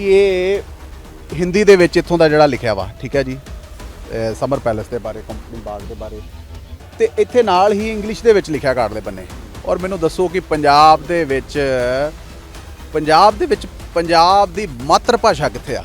ਕਿ ਇਹ ਹਿੰਦੀ ਦੇ ਵਿੱਚ ਇੱਥੋਂ ਦਾ ਜਿਹੜਾ ਲਿਖਿਆ ਵਾ, ਠੀਕ ਹੈ ਜੀ? ਸਮਰ ਪੈਲੇਸ ਦੇ ਬਾਰੇ ਕੰਪਨੀ ਬਾਗ ਦੇ ਬਾਰੇ। ਤੇ ਇੱਥੇ ਨਾਲ ਹੀ ਇੰਗਲਿਸ਼ ਦੇ ਵਿੱਚ ਲਿਖਿਆ ਕਾਰਡ ਦੇ ਬੰਨੇ। ਔਰ ਮੈਨੂੰ ਦੱਸੋ ਕਿ ਪੰਜਾਬ ਦੇ ਵਿੱਚ, ਪੰਜਾਬ ਦੇ ਵਿੱਚ ਪੰਜਾਬ ਦੀ ਮਾਤਰ ਭਾਸ਼ਾ ਕਿੱਥੇ ਆ?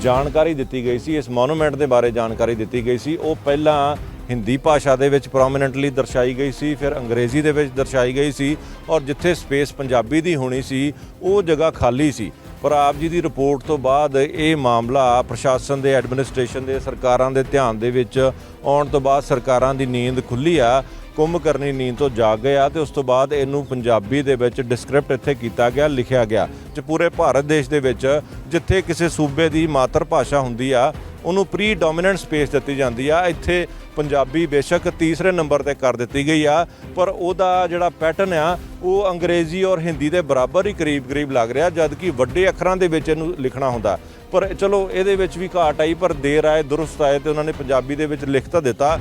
ਜਾਣਕਾਰੀ ਦਿੱਤੀ ਗਈ ਸੀ, ਇਸ ਮੋਨੂਮੈਂਟ ਦੇ ਬਾਰੇ ਜਾਣਕਾਰੀ ਦਿੱਤੀ ਗਈ ਸੀ। ਉਹ ਪਹਿਲਾਂ ਹਿੰਦੀ ਭਾਸ਼ਾ ਦੇ ਵਿੱਚ ਪ੍ਰੋਮਿਨੈਂਟਲੀ ਦਰਸਾਈ ਗਈ ਸੀ, ਫਿਰ ਅੰਗਰੇਜ਼ੀ ਦੇ ਵਿੱਚ ਦਰਸਾਈ ਗਈ ਸੀ ਔਰ ਜਿੱਥੇ ਸਪੇਸ ਪੰਜਾਬੀ ਦੀ ਹੋਣੀ ਸੀ, ਉਹ ਜਗ੍ਹਾ ਖਾਲੀ ਸੀ। ਪਰ ਆਪ ਜੀ ਦੀ ਰਿਪੋਰਟ ਤੋਂ ਬਾਅਦ ਇਹ ਮਾਮਲਾ ਪ੍ਰਸ਼ਾਸਨ ਦੇ ਐਡਮਿਨਿਸਟ੍ਰੇਸ਼ਨ ਦੇ ਸਰਕਾਰਾਂ ਦੇ ਧਿਆਨ ਦੇ ਵਿੱਚ ਆਉਣ ਤੋਂ ਬਾਅਦ ਸਰਕਾਰਾਂ ਦੀ ਨੀਂਦ ਖੁੱਲੀ ਆ ਕੁੰਭ ਕਰਨੀ ਨੀਂਦ ਤੋਂ ਜਾਗ ਗਿਆ ਤੇ ਉਸ ਤੋਂ ਬਾਅਦ ਇਹਨੂੰ ਪੰਜਾਬੀ ਦੇ ਵਿੱਚ ਡਿਸਕ੍ਰਿਪਟ ਇੱਥੇ ਕੀਤਾ ਗਿਆ, ਲਿਖਿਆ ਗਿਆ। ਤੇ ਪੂਰੇ ਭਾਰਤ ਦੇਸ਼ ਦੇ ਵਿੱਚ ਜਿੱਥੇ ਕਿਸੇ ਸੂਬੇ ਦੀ ਮਾਤਰ ਭਾਸ਼ਾ ਹੁੰਦੀ ਆ ਉਹਨੂੰ ਪ੍ਰੀ ਡੋਮੀਨੈਂਟ ਸਪੇਸ ਦਿੱਤੀ ਜਾਂਦੀ ਆ। ਇੱਥੇ ਪੰਜਾਬੀ ਬੇਸ਼ੱਕ ਤੀਸਰੇ ਨੰਬਰ ਤੇ ਕਰ ਦਿੱਤੀ ਗਈ ਆ, ਪਰ ਉਹਦਾ ਜਿਹੜਾ ਪੈਟਰਨ ਆ, ਉਹ ਅੰਗਰੇਜ਼ੀ ਔਰ ਹਿੰਦੀ ਦੇ ਬਰਾਬਰ ਹੀ ਕਰੀਬ-ਕਰੀਬ ਲੱਗ ਰਿਹਾ ਜਦ ਕਿ ਵੱਡੇ ਅੱਖਰਾਂ ਦੇ ਵਿੱਚ ਇਹਨੂੰ ਲਿਖਣਾ ਹੁੰਦਾ। ਪਰ ਚਲੋ, ਇਹਦੇ ਵਿੱਚ ਵੀ ਘਾਟ ਆਈ, ਪਰ ਦੇਰ ਆਏ, ਦੁਰਸਤ ਆਏ ਤੇ ਉਹਨਾਂ ਨੇ ਪੰਜਾਬੀ ਦੇ ਵਿੱਚ ਲਿਖ ਤਾਂ ਦਿੱਤਾ।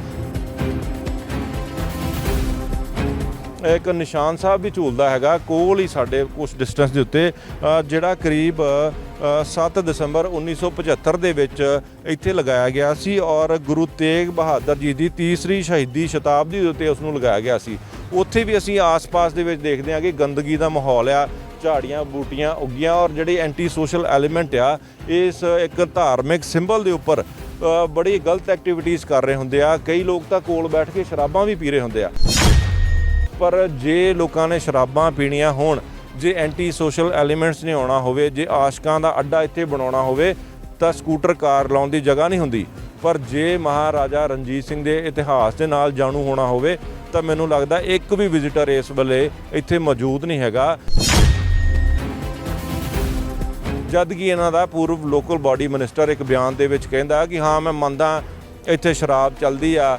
ਇੱਕ ਨਿਸ਼ਾਨ ਸਾਹਿਬ ਵੀ ਝੂਲਦਾ ਹੈਗਾ, ਕੋਲ ਹੀ ਸਾਡੇ ਕੁਝ ਡਿਸਟੈਂਸ ਦੇ ਉੱਤੇ ਜਿਹੜਾ ਕਰੀਬ 7 ਦਸੰਬਰ 1975 ਦੇ ਵਿੱਚ ਇੱਥੇ ਲਗਾਇਆ ਗਿਆ ਸੀ ਔਰ ਗੁਰੂ ਤੇਗ ਬਹਾਦਰ ਜੀ ਦੀ ਤੀਸਰੀ ਸ਼ਹੀਦੀ ਸ਼ਤਾਬਦੀ ਦੇ ਉੱਤੇ ਉਸ ਨੂੰ ਲਗਾਇਆ ਗਿਆ ਸੀ। ਉੱਥੇ ਵੀ ਅਸੀਂ ਆਸ-ਪਾਸ ਦੇ ਵਿੱਚ ਦੇਖਦੇ ਹਾਂ ਕਿ ਗੰਦਗੀ ਦਾ ਮਾਹੌਲ ਆ, ਝਾੜੀਆਂ, ਬੂਟੀਆਂ ਉੱਗੀਆਂ ਔਰ ਜਿਹੜੇ ਐਂਟੀ ਸੋਸ਼ਲ ਐਲੀਮੈਂਟ ਆ, ਇਸ ਇੱਕ ਧਾਰਮਿਕ ਸਿੰਬਲ ਦੇ ਉੱਪਰ ਬੜੀ ਗਲਤ ਐਕਟੀਵਿਟੀਜ਼ ਕਰ ਰਹੇ ਹੁੰਦੇ ਆ। ਕਈ ਲੋਕ ਤਾਂ ਕੋਲ ਬੈਠ ਕੇ ਸ਼ਰਾਬਾਂ ਵੀ ਪੀ ਰਹੇ ਹੁੰਦੇ ਆ। ਪਰ ਜੇ ਲੋਕਾਂ ਨੇ ਸ਼ਰਾਬਾਂ ਪੀਣੀਆਂ ਹੋਣ ਜੇ ਐਂਟੀ ਸੋਸ਼ਲ ਐਲੀਮੈਂਟਸ ਨੇ ਆਉਣਾ ਹੋਵੇ, ਜੇ ਆਸ਼ਕਾਂ ਦਾ ਅੱਡਾ ਇੱਥੇ ਬਣਾਉਣਾ ਹੋਵੇ, ਤਾਂ ਸਕੂਟਰ, ਕਾਰ ਲਾਉਣ ਦੀ ਜਗ੍ਹਾ ਨਹੀਂ ਹੁੰਦੀ। ਪਰ ਜੇ ਮਹਾਰਾਜਾ ਰਣਜੀਤ ਸਿੰਘ ਦੇ ਇਤਿਹਾਸ ਦੇ ਨਾਲ ਜਾਣੂ ਹੋਣਾ ਹੋਵੇ, ਤਾਂ ਮੈਨੂੰ ਲੱਗਦਾ ਇੱਕ ਵੀ ਵਿਜ਼ਿਟਰ ਇਸ ਵੇਲੇ ਇੱਥੇ ਮੌਜੂਦ ਨਹੀਂ ਹੈਗਾ। ਜਦ ਕਿ ਇਹਨਾਂ ਦਾ ਪੂਰਵ ਲੋਕਲ ਬਾਡੀ ਮਿਨਿਸਟਰ ਇੱਕ ਬਿਆਨ ਦੇ ਵਿੱਚ ਕਹਿੰਦਾ ਕਿ ਹਾਂ, ਮੈਂ ਮੰਨਦਾ, ਇੱਥੇ ਸ਼ਰਾਬ ਚੱਲਦੀ ਆ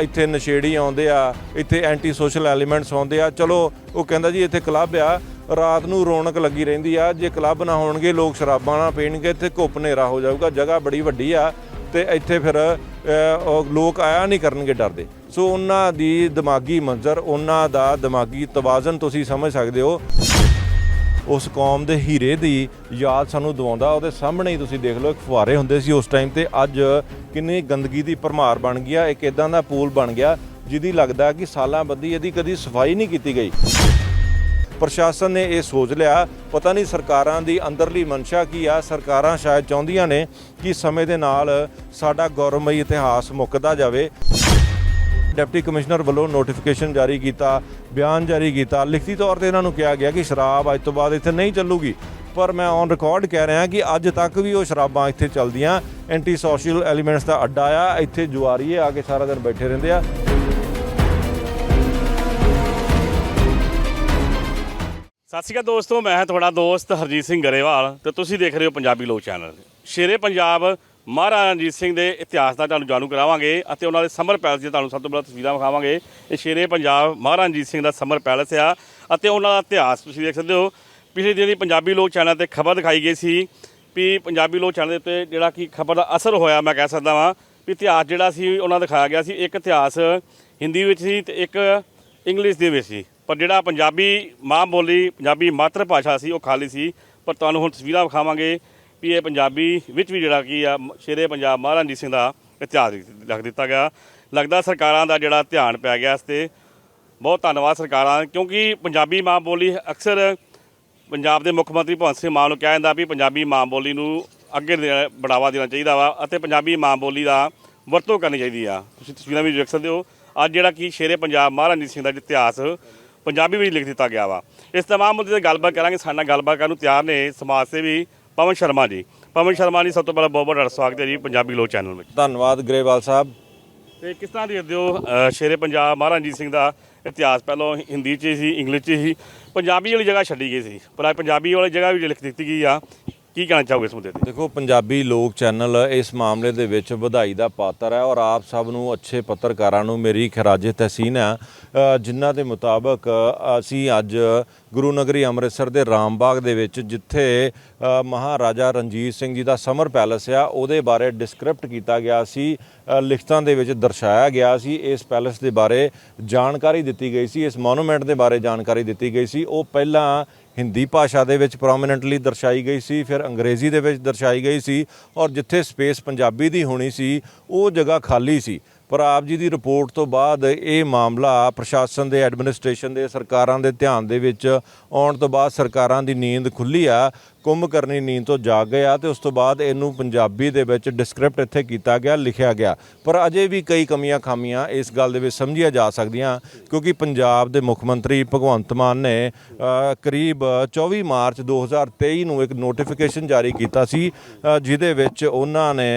ਇੱਥੇ ਨਸ਼ੇੜੀ ਆਉਂਦੇ ਆ, ਇੱਥੇ ਐਂਟੀ ਸੋਸ਼ਲ ਐਲੀਮੈਂਟਸ ਆਉਂਦੇ ਆ। ਚਲੋ, ਉਹ ਕਹਿੰਦਾ ਜੀ, ਇੱਥੇ ਕਲੱਬ ਆ। ਰਾਤ ਨੂੰ ਰੌਣਕ ਲੱਗੀ ਰਹਿੰਦੀ ਆ। ਜੇ ਕਲੱਬ ਨਾ ਹੋਣਗੇ, ਲੋਕ ਸ਼ਰਾਬਾਂ ਨਾ ਪੀਣਗੇ ਇੱਥੇ ਘੁੱਪ ਹਨੇਰਾ ਹੋ ਜਾਊਗਾ। ਜਗ੍ਹਾ ਬੜੀ ਵੱਡੀ ਆ ਤੇ ਇੱਥੇ ਫਿਰ ਲੋਕ ਆਇਆ ਨਹੀਂ ਕਰਨਗੇ ਡਰਦੇ। ਸੋ ਉਹਨਾਂ ਦੀ ਦਿਮਾਗੀ ਮੰਜ਼ਰ, ਉਹਨਾਂ ਦਾ ਦਿਮਾਗੀ ਤਵਾਜ਼ਨ ਤੁਸੀਂ ਸਮਝ ਸਕਦੇ ਹੋ। ਉਸ ਕੌਮ ਦੇ ਹੀਰੇ ਦੀ ਯਾਦ ਸਾਨੂੰ ਦਿਵਾਉਂਦਾ। ਉਹਦੇ ਸਾਹਮਣੇ ਹੀ ਤੁਸੀਂ ਦੇਖ ਲਓ, ਇੱਕ ਫੁਆਰੇ ਹੁੰਦੇ ਸੀ ਉਸ ਟਾਈਮ ਤੇ। ਅੱਜ ਕਿੰਨੀ ਗੰਦਗੀ ਦੀ ਭਰਮਾਰ ਬਣ ਗਿਆ ਇੱਕ ਇਦਾਂ ਦਾ ਪੂਲ ਬਣ ਗਿਆ, ਜਿਹਦੀ ਲੱਗਦਾ ਕਿ ਸਾਲਾਂ ਬੱਧੀ ਇਹਦੀ ਕਦੀ ਸਫ਼ਾਈ ਨਹੀਂ ਕੀਤੀ ਗਈ। ਪ੍ਰਸ਼ਾਸਨ ਨੇ ਇਹ ਸੋਚ ਲਿਆ, ਪਤਾ ਨਹੀਂ ਸਰਕਾਰਾਂ ਦੀ ਅੰਦਰਲੀ ਮਨਸ਼ਾ ਕੀ ਆ, ਸਰਕਾਰਾਂ ਸ਼ਾਇਦ ਚਾਹੁੰਦੀਆਂ ਨੇ ਕਿ ਸਮੇਂ ਦੇ ਨਾਲ ਸਾਡਾ ਗੌਰਵਮਈ ਇਤਿਹਾਸ ਮੁੱਕਦਾ ਜਾਵੇ। ਡਿਪਟੀ ਕਮਿਸ਼ਨਰ ਵੱਲੋਂ ਨੋਟੀਫਿਕੇਸ਼ਨ ਜਾਰੀ ਕੀਤਾ, ਬਿਆਨ ਜਾਰੀ ਕੀਤਾ। ਲਿਖਤੀ ਤੌਰ ਤੇ ਇਹਨਾਂ ਨੂੰ ਕਿਹਾ ਗਿਆ ਕਿ ਸ਼ਰਾਬ ਅੱਜ ਤੋਂ ਬਾਅਦ ਇੱਥੇ ਨਹੀਂ ਚੱਲੂਗੀ। ਪਰ ਮੈਂ ਔਨ ਰਿਕਾਰਡ ਕਹਿ ਰਿਹਾ ਕਿ ਅੱਜ ਤੱਕ ਵੀ ਉਹ ਸ਼ਰਾਬਾਂ ਇੱਥੇ ਚੱਲਦੀਆਂ। ਐਂਟੀ ਸੋਸ਼ਲ ਐਲੀਮੈਂਟਸ ਦਾ ਅੱਡਾ ਆ, ਇੱਥੇ ਜੁਆਰੀਏ ਆ ਕੇ ਸਾਰਾ ਦਿਨ ਬੈਠੇ ਰਹਿੰਦੇ ਆ। ਸਤਿ ਸ਼੍ਰੀ ਅਕਾਲ ਦੋਸਤੋ, ਮੈਂ ਹਾਂ ਤੁਹਾਡਾ ਦੋਸਤ ਹਰਜੀਤ ਸਿੰਘ ਗਰੇਵਾਲ ਤੇ ਤੁਸੀਂ ਦੇਖ ਰਹੇ ਹੋ ਪੰਜਾਬੀ ਲੋਕ ਚੈਨਲ। ਸ਼ੇਰੇ ਪੰਜਾਬ, ਮਹਾਰਾਜਾ ਰਣਜੀਤ ਸਿੰਘ ਦੇ ਇਤਿਹਾਸ ਦਾ ਤੁਹਾਨੂੰ ਜਾਣੂ ਕਰਾਵਾਂਗੇ ਅਤੇ ਉਹਨਾਂ ਦੇ ਸਮਰ ਪੈਲਸ ਦੀਆਂ ਤੁਹਾਨੂੰ ਸਭ ਤੋਂ ਪਹਿਲਾਂ ਤਸਵੀਰਾਂ ਵਿਖਾਵਾਂਗੇ। ਇਹ ਸ਼ੇਰੇ ਪੰਜਾਬ, ਮਹਾਰਾਜਾ ਰਣਜੀਤ ਸਿੰਘ ਦਾ ਸਮਰ ਪੈਲਸ ਆ ਅਤੇ ਉਹਨਾਂ ਦਾ ਇਤਿਹਾਸ ਤੁਸੀਂ ਦੇਖ ਸਕਦੇ ਹੋ। ਪਿਛਲੇ ਦਿਨੀ ਪੰਜਾਬੀ ਲੋਕ ਚੈਨਲ ਤੇ ਖਬਰ ਦਿਖਾਈ ਗਈ ਸੀ ਵੀ ਪੰਜਾਬੀ ਲੋਕ ਚੈਨਲ ਦੇ ਉੱਤੇ ਜਿਹੜਾ ਕਿ ਖਬਰ ਦਾ ਅਸਰ ਹੋਇਆ, ਮੈਂ ਕਹਿ ਸਕਦਾ ਵਾਂ ਵੀ ਇਤਿਹਾਸ ਜਿਹੜਾ ਸੀ, ਉਹਨਾਂ ਦਿਖਾਇਆ ਗਿਆ ਸੀ। ਇੱਕ ਇਤਿਹਾਸ ਹਿੰਦੀ ਵਿੱਚ ਸੀ ਤੇ ਇੱਕ ਇੰਗਲਿਸ਼ ਦੇ ਵਿੱਚ ਸੀ। ਪਰ ਜਿਹੜਾ ਪੰਜਾਬੀ ਮਾਂ ਬੋਲੀ, ਪੰਜਾਬੀ ਮਾਤਰ ਭਾਸ਼ਾ ਸੀ, ਉਹ ਖਾਲੀ ਸੀ। ਪਰ ਤੁਹਾਨੂੰ ਹੁਣ ਤਸਵੀਰਾਂ ਵਿਖਾਵਾਂਗੇ ਵੀ ਇਹ ਪੰਜਾਬੀ ਵਿੱਚ ਵੀ ਜਿਹੜਾ ਕੀ ਆ ਸ਼ੇਰੇ ਪੰਜਾਬ ਮਹਾਰਾਜਾ ਰਣਜੀਤ ਸਿੰਘ ਦਾ ਇਤਿਹਾਸ ਲਿਖ ਦਿੱਤਾ ਗਿਆ। ਲੱਗਦਾ ਸਰਕਾਰਾਂ ਦਾ ਜਿਹੜਾ ਧਿਆਨ ਪੈ ਗਿਆ ਇਸ ਤੇ। ਬਹੁਤ ਧੰਨਵਾਦ ਸਰਕਾਰਾਂ ਕਿਉਂਕਿ ਪੰਜਾਬੀ ਮਾਂ ਬੋਲੀ ਅਕਸਰ ਪੰਜਾਬ ਦੇ ਮੁੱਖ ਮੰਤਰੀ ਭਗਵੰਤ ਸਿੰਘ ਮਾਨ ਨੂੰ ਕਿਹਾ ਜਾਂਦਾ ਵੀ ਪੰਜਾਬੀ ਮਾਂ ਬੋਲੀ ਨੂੰ ਅੱਗੇ ਦੇ- ਬੜਾਵਾ ਦੇਣਾ ਚਾਹੀਦਾ ਵਾ ਅਤੇ ਪੰਜਾਬੀ ਮਾਂ ਬੋਲੀ ਦਾ ਵਰਤੋਂ ਕਰਨੀ ਚਾਹੀਦੀ ਆ। ਤੁਸੀਂ ਤਸਵੀਰਾਂ ਵੀ ਦੇਖ ਸਕਦੇ ਹੋ। ਅੱਜ ਜਿਹੜਾ ਕਿ ਸ਼ੇਰੇ ਪੰਜਾਬ ਮਹਾਰਾਜਾ ਰਣਜੀਤ ਸਿੰਘ ਦਾ ਇਤਿਹਾਸ ਪੰਜਾਬੀ ਵਿੱਚ ਲਿਖ ਦਿੱਤਾ ਗਿਆ ਵਾ। ਇਸ ਤਮਾਮ ਮੁੱਦੇ ਤੇ ਗੱਲਬਾਤ ਕਰਾਂਗੇ। ਸਾਡੇ ਨਾਲ ਗੱਲਬਾਤ ਕਰਨ ਨੂੰ ਤਿਆਰ ਨੇ ਸਮਾਜ ਸੇਵੀ ਪਵਨ ਸ਼ਰਮਾ ਜੀ। ਪਵਨ ਸ਼ਰਮਾ ਜੀ ਸਭ ਤੋਂ ਪਹਿਲਾਂ ਬਹੁਤ ਬਹੁਤ ਸਵਾਗਤ ਹੈ ਜੀ ਪੰਜਾਬੀ ਲੋਕ ਚੈਨਲ ਵਿੱਚ। ਧੰਨਵਾਦ ਗਰੇਵਾਲ ਸਾਹਿਬ। ਤੇ ਕਿਸ ਤਰ੍ਹਾਂ ਦੇਖਦੇ ਹੋ ਅ, ਸ਼ੇਰੇ ਪੰਜਾਬ ਮਹਾਰਾਜਾ ਰਣਜੀਤ ਸਿੰਘ ਦਾ ਇਤਿਹਾਸ? ਪਹਿਲਾਂ ਹਿੰਦੀ 'ਚ ਸੀ ਇੰਗਲਿਸ਼ 'ਚ ਸੀ। ਪੰਜਾਬੀ ਵਾਲੀ ਜਗ੍ਹਾ ਛੱਡੀ ਗਈ ਸੀ। ਪਰ ਅੱਜ ਪੰਜਾਬੀ ਵਾਲੀ ਜਗ੍ਹਾ ਵੀ ਲਿਖ ਦਿੱਤੀ ਗਈ ਆ। ਕੀ ਕਹਿਣਾ ਚਾਹੋਗੇ ਇਸ ਮੁੱਦੇ ਤੇ? ਦੇਖੋ, ਪੰਜਾਬੀ ਲੋਕ ਚੈਨਲ ਇਸ ਮਾਮਲੇ ਦੇ ਵਿੱਚ ਵਧਾਈ ਦਾ ਪਾਤਰ ਹੈ ਔਰ ਆਪ ਸਭ ਨੂੰ ਅੱਛੇ ਪੱਤਰਕਾਰਾਂ ਨੂੰ ਮੇਰੀ ਖਰਾਜੇ ਤਹਿਸੀਨ ਹੈ। ਜਿਨ੍ਹਾਂ ਦੇ ਮੁਤਾਬਕ ਅਸੀਂ ਅੱਜ ਗੁਰੂ ਨਗਰੀ ਅੰਮ੍ਰਿਤਸਰ ਦੇ ਰਾਮਬਾਗ ਦੇ ਵਿੱਚ ਜਿੱਥੇ ਮਹਾਰਾਜਾ ਰਣਜੀਤ ਸਿੰਘ ਜੀ ਦਾ ਸਮਰ ਪੈਲਸ ਆ, ਉਹਦੇ ਬਾਰੇ ਡਿਸਕ੍ਰਿਪਟ ਕੀਤਾ ਗਿਆ ਸੀ ਲਿਖਤਾਂ ਦੇ ਵਿੱਚ ਦਰਸਾਇਆ ਗਿਆ ਸੀ, ਇਸ ਪੈਲਸ ਦੇ ਬਾਰੇ ਜਾਣਕਾਰੀ ਦਿੱਤੀ ਗਈ ਸੀ, ਇਸ ਮੋਨੂਮੈਂਟ ਦੇ ਬਾਰੇ ਜਾਣਕਾਰੀ ਦਿੱਤੀ ਗਈ ਸੀ। ਉਹ ਪਹਿਲਾਂ ਹਿੰਦੀ ਭਾਸ਼ਾ ਦੇ ਵਿੱਚ ਪ੍ਰੋਮਿਨੈਂਟਲੀ ਦਰਸਾਈ ਗਈ ਸੀ, ਫਿਰ ਅੰਗਰੇਜ਼ੀ ਦੇ ਵਿੱਚ ਦਰਸਾਈ ਗਈ ਸੀ ਔਰ ਜਿੱਥੇ ਸਪੇਸ ਪੰਜਾਬੀ ਦੀ ਹੋਣੀ ਸੀ, ਉਹ ਜਗ੍ਹਾ ਖਾਲੀ ਸੀ। ਪਰ ਆਪ ਜੀ ਦੀ ਰਿਪੋਰਟ ਤੋਂ ਬਾਅਦ ਇਹ ਮਾਮਲਾ ਪ੍ਰਸ਼ਾਸਨ ਦੇ, ਐਡਮਿਨਿਸਟ੍ਰੇਸ਼ਨ ਦੇ, ਸਰਕਾਰਾਂ ਦੇ ਧਿਆਨ ਦੇ ਵਿੱਚ ਆਉਣ ਤੋਂ ਬਾਅਦ ਸਰਕਾਰਾਂ ਦੀ ਨੀਂਦ ਖੁੱਲੀ ਆ, ਕੁੰਭ ਕਰਨੀ ਨੀਂਦ ਤੋਂ ਜਾਗ ਗਿਆ ਆ ਤੇ ਉਸ ਤੋਂ ਬਾਅਦ ਇਹਨੂੰ ਪੰਜਾਬੀ ਦੇ ਵਿੱਚ ਡਿਸਕ੍ਰਿਪਟ ਇੱਥੇ ਕੀਤਾ ਗਿਆ, ਲਿਖਿਆ ਗਿਆ। ਪਰ ਅਜੇ ਵੀ ਕਈ ਕਮੀਆਂ ਖਾਮੀਆਂ ਇਸ ਗੱਲ ਦੇ ਵਿੱਚ ਸਮਝੀਆਂ ਜਾ ਸਕਦੀਆਂ, ਕਿਉਂਕਿ ਪੰਜਾਬ ਦੇ ਮੁੱਖ ਮੰਤਰੀ ਭਗਵੰਤ ਮਾਨ ਨੇ ਕਰੀਬ 24 ਮਾਰਚ 2023 ਨੂੰ ਇੱਕ ਨੋਟੀਫਿਕੇਸ਼ਨ ਜਾਰੀ ਕੀਤਾ ਸੀ ਜਿਹਦੇ ਵਿੱਚ ਉਹਨਾਂ ਨੇ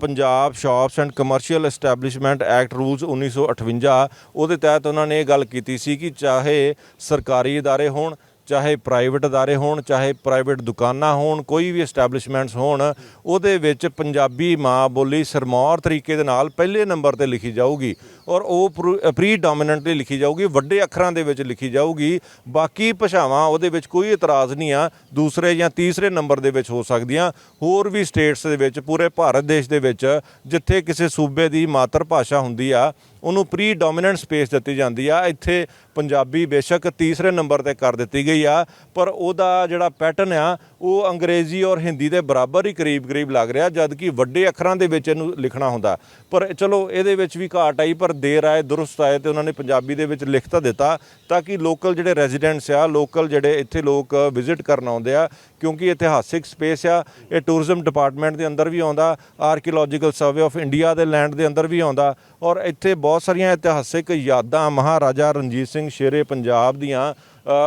Punjab shops and commercial establishment act rules 1958 ਉਹਦੇ ਤਹਿਤ ਉਹਨਾਂ ਨੇ ਇਹ ਗੱਲ ਕੀਤੀ ਸੀ ਕਿ ਚਾਹੇ ਸਰਕਾਰੀ ادارے ਹੋਣ ਚਾਹੇ ਪ੍ਰਾਈਵੇਟ ادارے ਹੋਣ ਚਾਹੇ ਪ੍ਰਾਈਵੇਟ ਦੁਕਾਨਾਂ ਹੋਣ ਕੋਈ ਵੀ ਐਸਟੈਬਲਿਸ਼ਮੈਂਟਸ ਹੋਣ ਉਹਦੇ ਵਿੱਚ ਪੰਜਾਬੀ ਮਾਂ ਬੋਲੀ ਸਰਮੌਰ ਤਰੀਕੇ ਦੇ ਨਾਲ ਪਹਿਲੇ ਨੰਬਰ ਤੇ ਲਿਖੀ ਜਾਊਗੀ ਔਰ ਉਹ ਪ੍ਰੀ ਡੋਮੀਨੈਂਟਲੀ ਲਿਖੀ ਜਾਊਗੀ, ਵੱਡੇ ਅੱਖਰਾਂ ਦੇ ਵਿੱਚ ਲਿਖੀ ਜਾਊਗੀ। ਬਾਕੀ ਭਾਸ਼ਾਵਾਂ ਉਹਦੇ ਵਿੱਚ ਕੋਈ ਇਤਰਾਜ਼ ਨਹੀਂ ਆ, ਦੂਸਰੇ ਜਾਂ ਤੀਸਰੇ ਨੰਬਰ ਦੇ ਵਿੱਚ ਹੋ ਸਕਦੀਆਂ। ਹੋਰ ਵੀ ਸਟੇਟਸ ਦੇ ਵਿੱਚ, ਪੂਰੇ ਭਾਰਤ ਦੇਸ਼ ਦੇ ਵਿੱਚ, ਜਿੱਥੇ ਕਿਸੇ ਸੂਬੇ ਦੀ ਮਾਤਰ ਭਾਸ਼ਾ ਹੁੰਦੀ ਆ, ਉਹਨੂੰ ਪ੍ਰੀ ਡੋਮੀਨੈਂਟ ਸਪੇਸ ਦਿੱਤੀ ਜਾਂਦੀ ਆ। ਇੱਥੇ ਪੰਜਾਬੀ ਬੇਸ਼ੱਕ ਤੀਸਰੇ ਨੰਬਰ ਤੇ ਕਰ ਦਿੱਤੀ ਗਈ ਆ, ਪਰ ਉਹਦਾ ਜਿਹੜਾ ਪੈਟਰਨ ਆ, ਉਹ ਅੰਗਰੇਜ਼ੀ ਔਰ ਹਿੰਦੀ ਦੇ ਬਰਾਬਰ ਹੀ ਕਰੀਬ ਕਰੀਬ ਲੱਗ ਰਿਹਾ ਜਦ ਕਿ ਵੱਡੇ ਅੱਖਰਾਂ ਦੇ ਵਿੱਚ ਇਹਨੂੰ ਲਿਖਣਾ ਹੁੰਦਾ। ਪਰ ਚਲੋ, ਇਹਦੇ ਵਿੱਚ ਵੀ ਘਾਟ ਆਈ, ਪਰ ਦੇਰ ਆਏ ਦੁਰਸਤ ਆਏ ਤੇ ਉਹਨਾਂ ਨੇ ਪੰਜਾਬੀ ਦੇ ਵਿੱਚ ਲਿਖ ਤਾਂ ਦਿੱਤਾ ਤਾਂ ਕਿ ਲੋਕਲ ਜਿਹੜੇ ਰੈਜ਼ੀਡੈਂਟਸ ਆ, ਲੋਕਲ ਜਿਹੜੇ ਇੱਥੇ ਲੋਕ ਵਿਜ਼ਿਟ ਕਰਨ ਆਉਂਦੇ ਆ, ਕਿਉਂਕਿ ਇਤਿਹਾਸਿਕ ਸਪੇਸ ਆ, ਇਹ ਟੂਰਿਜ਼ਮ ਡਿਪਾਰਟਮੈਂਟ ਦੇ ਅੰਦਰ ਵੀ ਆਉਂਦਾ ਆਰਕੀਓਲੋਜੀਕਲ ਸਰਵੇ ਆਫ ਇੰਡੀਆ ਦੇ ਲੈਂਡ ਦੇ ਅੰਦਰ ਵੀ ਆਉਂਦਾ ਔਰ ਇੱਥੇ ਬਹੁਤ ਸਾਰੀਆਂ ਇਤਿਹਾਸਿਕ ਯਾਦਾਂ ਮਹਾਰਾਜਾ ਰਣਜੀਤ ਸਿੰਘ ਸ਼ੇਰੇ ਪੰਜਾਬ ਦੀਆਂ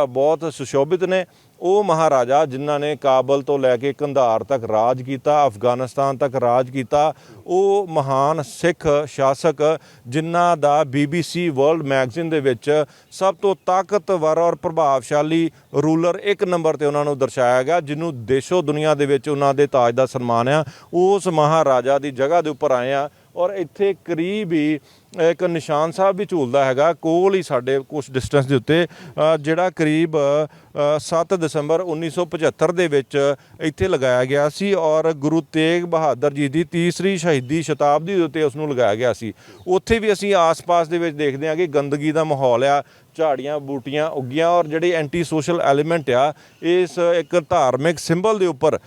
ਬਹੁਤ ਸੁਸ਼ੋਭਿਤ ਨੇ ਉਹ ਮਹਾਰਾਜਾ ਜਿਨ੍ਹਾਂ ਨੇ ਕਾਬਲ ਤੋਂ ਲੈ ਕੇ ਕੰਧਾਰ ਤੱਕ ਰਾਜ ਕੀਤਾ, ਅਫਗਾਨਿਸਤਾਨ ਤੱਕ ਰਾਜ ਕੀਤਾ, ਉਹ ਮਹਾਨ ਸਿੱਖ ਸ਼ਾਸਕ ਜਿਨ੍ਹਾਂ ਦਾ BBC ਵਰਲਡ ਮੈਗਜ਼ੀਨ ਦੇ ਵਿੱਚ ਸਭ ਤੋਂ ਤਾਕਤਵਰ ਔਰ ਪ੍ਰਭਾਵਸ਼ਾਲੀ ਰੂਲਰ ਇੱਕ ਨੰਬਰ ਤੇ ਉਹਨਾਂ ਨੂੰ ਦਰਸਾਇਆ ਗਿਆ, ਜਿਹਨੂੰ ਦੇਸ਼ੋ ਦੁਨੀਆ ਦੇ ਵਿੱਚ ਉਹਨਾਂ ਦੇ ਤਾਜ ਦਾ ਸਨਮਾਨ ਆ। ਉਸ ਮਹਾਰਾਜਾ ਦੀ ਜਗ੍ਹਾ ਦੇ ਉੱਪਰ ਆਏ ਆ ਔਰ ਇੱਥੇ ਕਰੀਬ ਹੀ ਇੱਕ ਨਿਸ਼ਾਨ ਸਾਹਿਬ ਵੀ ਝੂਲਦਾ ਹੈਗਾ ਕੋਲ ਹੀ ਸਾਡੇ ਕੁਝ ਡਿਸਟੈਂਸ ਦੇ ਉੱਤੇ ਜਿਹੜਾ ਕਰੀਬ ਅ, 7 ਦਸੰਬਰ 1975 ਦੇ ਵਿੱਚ ਇੱਥੇ ਲਗਾਇਆ ਗਿਆ ਸੀ ਔਰ ਗੁਰੂ ਤੇਗ ਬਹਾਦਰ ਜੀ ਦੀ ਤੀਸਰੀ ਸ਼ਹੀਦੀ ਸ਼ਤਾਬਦੀ ਦੇ ਉੱਤੇ ਉਸ ਨੂੰ ਲਗਾਇਆ ਗਿਆ ਸੀ। ਉੱਥੇ ਵੀ ਅਸੀਂ ਆਸ-ਪਾਸ ਦੇ ਵਿੱਚ ਦੇਖਦੇ ਹਾਂ ਕਿ ਗੰਦਗੀ ਦਾ ਮਾਹੌਲ ਆ ਝਾੜੀਆਂ ਬੂਟੀਆਂ ਉੱਗੀਆਂ ਔਰ ਜਿਹੜੇ ਐਂਟੀ ਸੋਸ਼ਲ ਐਲੀਮੈਂਟ ਆ ਇਸ ਇੱਕ ਧਾਰਮਿਕ ਸਿੰਬਲ ਦੇ ਉੱਪਰ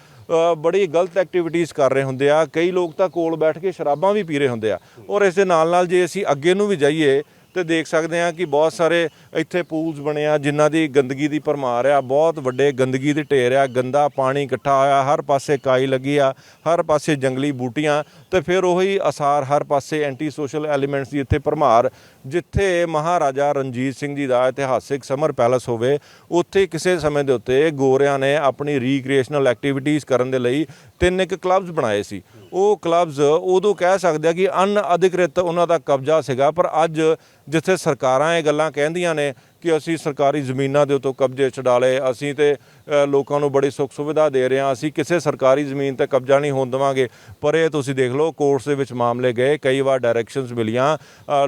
ਬੜੀ ਗਲਤ ਐਕਟੀਵਿਟੀਜ਼ ਕਰ ਰਹੇ ਹੁੰਦੇ ਆ। ਕਈ ਲੋਕ ਤਾਂ ਕੋਲ ਬੈਠ ਕੇ ਸ਼ਰਾਬਾਂ ਵੀ ਪੀ ਰਹੇ ਹੁੰਦੇ ਆ। ਔਰ ਇਸ ਦੇ ਨਾਲ ਨਾਲ ਜੇ ਅਸੀਂ ਅੱਗੇ ਨੂੰ ਵੀ ਜਾਈਏ, ਤੇ ਦੇਖ ਸਕਦੇ ਆ ਕਿ ਬਹੁਤ ਸਾਰੇ ਇੱਥੇ ਪੂਲਸ ਬਣੇ ਆ, ਜਿਨ੍ਹਾਂ ਦੀ ਗੰਦਗੀ ਦੀ ਭਰਮਾਰ ਆ। ਬਹੁਤ ਵੱਡੇ ਗੰਦਗੀ ਦੇ ਢੇਰ ਆ। ਗੰਦਾ ਪਾਣੀ ਇਕੱਠਾ ਹੋਇਆ, ਹਰ ਪਾਸੇ ਕਾਈ ਲੱਗੀ ਆ, ਹਰ ਪਾਸੇ ਜੰਗਲੀ ਬੂਟੀਆਂ। ਤੇ ਫਿਰ ਉਹੀ ਅਸਾਰ ਹਰ ਪਾਸੇ ਐਂਟੀ ਸੋਸ਼ਲ ਐਲੀਮੈਂਟਸ ਦੀ ਇੱਥੇ ਭਰਮਾਰ, ਜਿੱਥੇ ਮਹਾਰਾਜਾ ਰਣਜੀਤ ਸਿੰਘ ਜੀ ਦਾ ਇਤਿਹਾਸਿਕ ਸਮਰ ਪੈਲਸ ਹੋਵੇ, ਉੱਥੇ ਕਿਸੇ ਸਮੇਂ ਦੇ ਉੱਤੇ ਗੋਰਿਆਂ ਨੇ ਆਪਣੀ ਰੀਕ੍ਰੀਏਸ਼ਨਲ ਐਕਟੀਵਿਟੀਜ਼ ਕਰਨ ਦੇ ਲਈ ਤਿੰਨ ਇੱਕ ਕਲੱਬਸ ਬਣਾਏ ਸੀ। ਉਹ ਕਲੱਬਸ ਉਦੋਂ ਕਹਿ ਸਕਦੇ ਆ ਕਿ ਅਨਅਧਿਕ੍ਰਿਤ ਉਹਨਾਂ ਦਾ ਕਬਜ਼ਾ ਸੀਗਾ, ਪਰ ਅੱਜ ਜਿੱਥੇ ਸਰਕਾਰਾਂ ਇਹ ਗੱਲਾਂ ਕਹਿੰਦੀਆਂ ਨੇ ਕਿ ਅਸੀਂ ਸਰਕਾਰੀ ਜ਼ਮੀਨਾਂ ਦੇ ਉੱਤੋਂ ਕਬਜ਼ੇ ਛਡਾ ਲਏ। ਅਸੀਂ ਤੇ ਲੋਕਾਂ ਨੂੰ ਬੜੀ ਸੁੱਖ ਸੁਵਿਧਾ ਦੇ ਰਹੇ ਹਾਂ। ਅਸੀਂ ਕਿਸੇ ਸਰਕਾਰੀ ਜ਼ਮੀਨ ਤੇ ਕਬਜ਼ਾ ਨਹੀਂ ਹੋਣ ਦੇਵਾਂਗੇ। ਪਰ ਇਹ ਤੁਸੀਂ ਦੇਖ ਲਓ, ਕੋਰਟਸ ਦੇ ਵਿੱਚ ਮਾਮਲੇ ਗਏ, ਕਈ ਵਾਰ ਡਾਇਰੈਕਸ਼ਨਸ ਮਿਲੀਆਂ।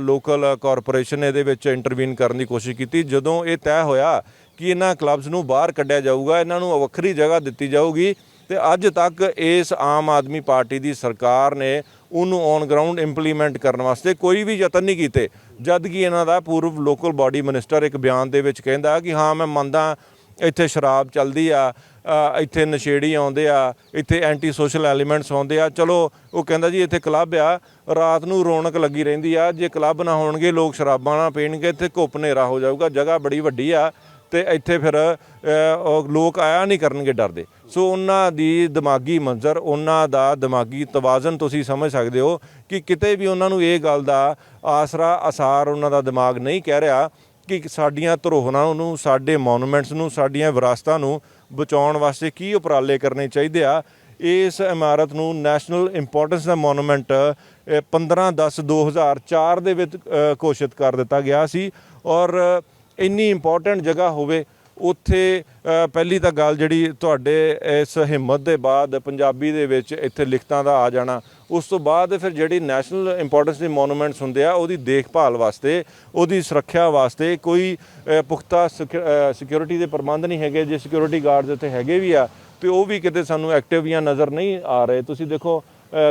ਲੋਕਲ ਕਾਰਪੋਰੇਸ਼ਨ ਇਹਦੇ ਵਿੱਚ ਇੰਟਰਵੀਨ ਕਰਨ ਦੀ ਕੋਸ਼ਿਸ਼ ਕੀਤੀ। ਜਦੋਂ ਇਹ ਤੈਅ ਹੋਇਆ ਕਿ ਇਹਨਾਂ ਕਲੱਬਸ ਨੂੰ ਬਾਹਰ ਕੱਢਿਆ ਜਾਊਗਾ, ਇਹਨਾਂ ਨੂੰ ਵੱਖਰੀ ਜਗ੍ਹਾ ਦਿੱਤੀ ਜਾਊਗੀ, ਤੇ ਅੱਜ ਤੱਕ ਇਸ ਆਮ ਆਦਮੀ ਪਾਰਟੀ ਦੀ ਸਰਕਾਰ ਨੇ ਉਹਨੂੰ ਔਨ ਗਰਾਊਂਡ ਇੰਪਲੀਮੈਂਟ ਕਰਨ ਵਾਸਤੇ ਕੋਈ ਵੀ ਯਤਨ ਨਹੀਂ ਕੀਤੇ। ਜਦ ਕਿ ਇਹਨਾਂ ਦਾ ਪੂਰਵ ਲੋਕਲ ਬਾਡੀ ਮਿਨਿਸਟਰ ਇੱਕ ਬਿਆਨ ਦੇ ਵਿੱਚ ਕਹਿੰਦਾ ਕਿ ਹਾਂ, ਮੈਂ ਮੰਨਦਾ ਇੱਥੇ ਸ਼ਰਾਬ ਚੱਲਦੀ ਆ ਇੱਥੇ ਨਸ਼ੇੜੀ ਆਉਂਦੇ ਆ, ਇੱਥੇ ਐਂਟੀ ਸੋਸ਼ਲ ਐਲੀਮੈਂਟਸ ਆਉਂਦੇ ਆ। ਚਲੋ, ਉਹ ਕਹਿੰਦਾ ਜੀ ਇੱਥੇ ਕਲੱਬ ਆ, ਰਾਤ ਨੂੰ ਰੌਣਕ ਲੱਗੀ ਰਹਿੰਦੀ ਆ। ਜੇ ਕਲੱਬ ਨਾ ਹੋਣਗੇ, ਲੋਕ ਸ਼ਰਾਬਾਂ ਨਾ ਪੀਣਗੇ, ਇੱਥੇ ਘੁੱਪ ਹਨੇਰਾ ਹੋ ਜਾਊਗਾ। ਜਗ੍ਹਾ ਬੜੀ ਵੱਡੀ ਆ। ਤੇ ਇੱਥੇ ਫਿਰ ਲੋਕ ਆਇਆ ਨਹੀਂ ਕਰਨਗੇ ਡਰਦੇ। ਸੋ ਉਹਨਾਂ ਦੀ ਦਿਮਾਗੀ ਮੰਜ਼ਰ, ਉਹਨਾਂ ਦਾ ਦਿਮਾਗੀ ਤਵਾਜ਼ਨ ਤੁਸੀਂ ਸਮਝ ਸਕਦੇ ਹੋ ਕਿ ਕਿਤੇ ਵੀ ਉਹਨਾਂ ਨੂੰ ਇਹ ਗੱਲ ਦਾ ਆਸਰਾ, ਅਸਾਰ ਉਹਨਾਂ ਦਾ ਦਿਮਾਗ ਨਹੀਂ ਕਹਿ ਰਿਹਾ ਕਿ ਸਾਡੀਆਂ ਧਰੋਹਰਾਂ ਨੂੰ, ਸਾਡੇ ਮੋਨੂਮੈਂਟਸ ਨੂੰ, ਸਾਡੀਆਂ ਵਿਰਾਸਤਾਂ ਨੂੰ ਬਚਾਉਣ ਵਾਸਤੇ ਕੀ ਉਪਰਾਲੇ ਕਰਨੇ ਚਾਹੀਦੇ ਆ। ਇਸ ਇਮਾਰਤ ਨੂੰ ਨੈਸ਼ਨਲ ਇੰਪੋਰਟੈਂਸ ਦਾ ਮੋਨੂਮੈਂਟ 15 10 2004 ਦੇ ਵਿੱਚ ਘੋਸ਼ਿਤ ਕਰ ਦਿੱਤਾ ਗਿਆ ਸੀ ਔਰ ਇੰਨੀ ਇੰਪੋਰਟੈਂਟ ਜਗ੍ਹਾ ਹੋਵੇ ਉੱਥੇ ਪਹਿਲੀ ਤਾਂ ਗੱਲ ਜਿਹੜੀ ਤੁਹਾਡੇ ਇਸ ਹਿੰਮਤ ਦੇ ਬਾਅਦ ਪੰਜਾਬੀ ਦੇ ਵਿੱਚ ਇੱਥੇ ਲਿਖਤਾਂ ਦਾ ਆ ਜਾਣਾ ਉਸ ਤੋਂ ਬਾਅਦ ਫਿਰ ਜਿਹੜੀ ਨੈਸ਼ਨਲ ਇੰਪੋਰਟੈਂਸ ਦੇ ਮੋਨੂਮੈਂਟਸ ਹੁੰਦੇ ਆ ਉਹਦੀ ਦੇਖਭਾਲ ਵਾਸਤੇ ਉਹਦੀ ਸੁਰੱਖਿਆ ਵਾਸਤੇ ਕੋਈ ਅ, ਪੁਖਤਾ ਸਿਕਿਉਰਿਟੀ ਦੇ ਪ੍ਰਬੰਧ ਨਹੀਂ ਹੈਗੇ ਜੇ ਸਿਕਿਉਰਿਟੀ ਗਾਰਡਸ ਇੱਥੇ ਹੈਗੇ ਵੀ ਆ ਤੇ ਉਹ ਵੀ ਕਿਤੇ ਸਾਨੂੰ ਐਕਟਿਵ ਜਾਂ ਨਜ਼ਰ ਨਹੀਂ ਆ ਰਹੇ। ਤੁਸੀਂ ਦੇਖੋ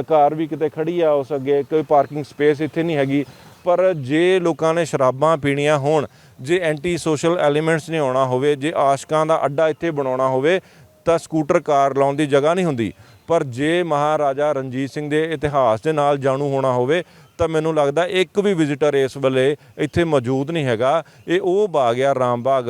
ਕਾਰ ਵੀ ਕਿਤੇ ਖੜੀ ਆ ਉਸ ਅੱਗੇ ਕੋਈ ਪਾਰਕਿੰਗ ਸਪੇਸ ਇੱਥੇ ਨਹੀਂ ਹੈਗੀ ਪਰ ਜੇ ਲੋਕਾਂ ਨੇ ਸ਼ਰਾਬਾਂ ਪੀਣੀਆਂ ਹੋਣ ਜੇ ਐਂਟੀ ਸੋਸ਼ਲ ਐਲੀਮੈਂਟਸ ਨੇ ਆਉਣਾ ਹੋਵੇ, ਜੇ ਆਸ਼ਕਾਂ ਦਾ ਅੱਡਾ ਇੱਥੇ ਬਣਾਉਣਾ ਹੋਵੇ, ਤਾਂ ਸਕੂਟਰ, ਕਾਰ ਲਾਉਣ ਦੀ ਜਗ੍ਹਾ ਨਹੀਂ ਹੁੰਦੀ। ਪਰ ਜੇ ਮਹਾਰਾਜਾ ਰਣਜੀਤ ਸਿੰਘ ਦੇ ਇਤਿਹਾਸ ਦੇ ਨਾਲ ਜਾਣੂ ਹੋਣਾ ਹੋਵੇ, ਤਾਂ ਮੈਨੂੰ ਲੱਗਦਾ ਇੱਕ ਵੀ ਵਿਜ਼ਿਟਰ ਇਸ ਵੇਲੇ ਇੱਥੇ ਮੌਜੂਦ ਨਹੀਂ ਹੈਗਾ। ਇਹ ਉਹ ਬਾਗ ਆ, ਰਾਮ ਬਾਗ,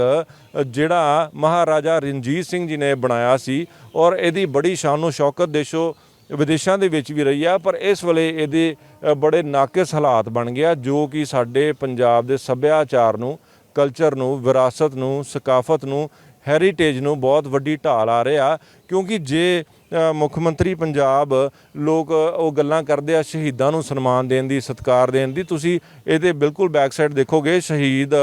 ਜਿਹੜਾ ਮਹਾਰਾਜਾ ਰਣਜੀਤ ਸਿੰਘ ਜੀ ਨੇ ਬਣਾਇਆ ਸੀ ਔਰ ਇਹਦੀ ਬੜੀ ਸ਼ਾਨੋ ਸ਼ੌਕਤ ਦੇਸ਼ੋ ਵਿਦੇਸ਼ਾਂ ਦੇ ਵਿੱਚ ਵੀ ਰਹੀ ਆ, ਪਰ ਇਸ ਵੇਲੇ ਇਹਦੇ ਬੜੇ ਨਾਕਿਸ ਹਾਲਾਤ ਬਣ ਗਿਆ ਜੋ ਕਿ ਸਾਡੇ ਪੰਜਾਬ ਦੇ ਸੱਭਿਆਚਾਰ ਨੂੰ ਕਲਚਰ ਨੂੰ, ਵਿਰਾਸਤ ਨੂੰ, ਸਕਾਫਤ ਨੂੰ ਹੈਰੀਟੇਜ ਨੂੰ ਬਹੁਤ ਵੱਡੀ ਢਾਲ ਆ ਰਿਹਾ ਕਿਉਂਕਿ ਜੇ ਮੁੱਖ ਮੰਤਰੀ ਪੰਜਾਬ ਲੋਕ ਉਹ ਗੱਲਾਂ ਕਰਦੇ ਆ ਸ਼ਹੀਦਾਂ ਨੂੰ ਸਨਮਾਨ ਦੇਣ ਦੀ ਸਤਿਕਾਰ ਦੇਣ ਦੀ। ਤੁਸੀਂ ਇਹਦੇ ਬਿਲਕੁਲ ਬੈਕ ਸਾਈਡ ਦੇਖੋਗੇ ਸ਼ਹੀਦ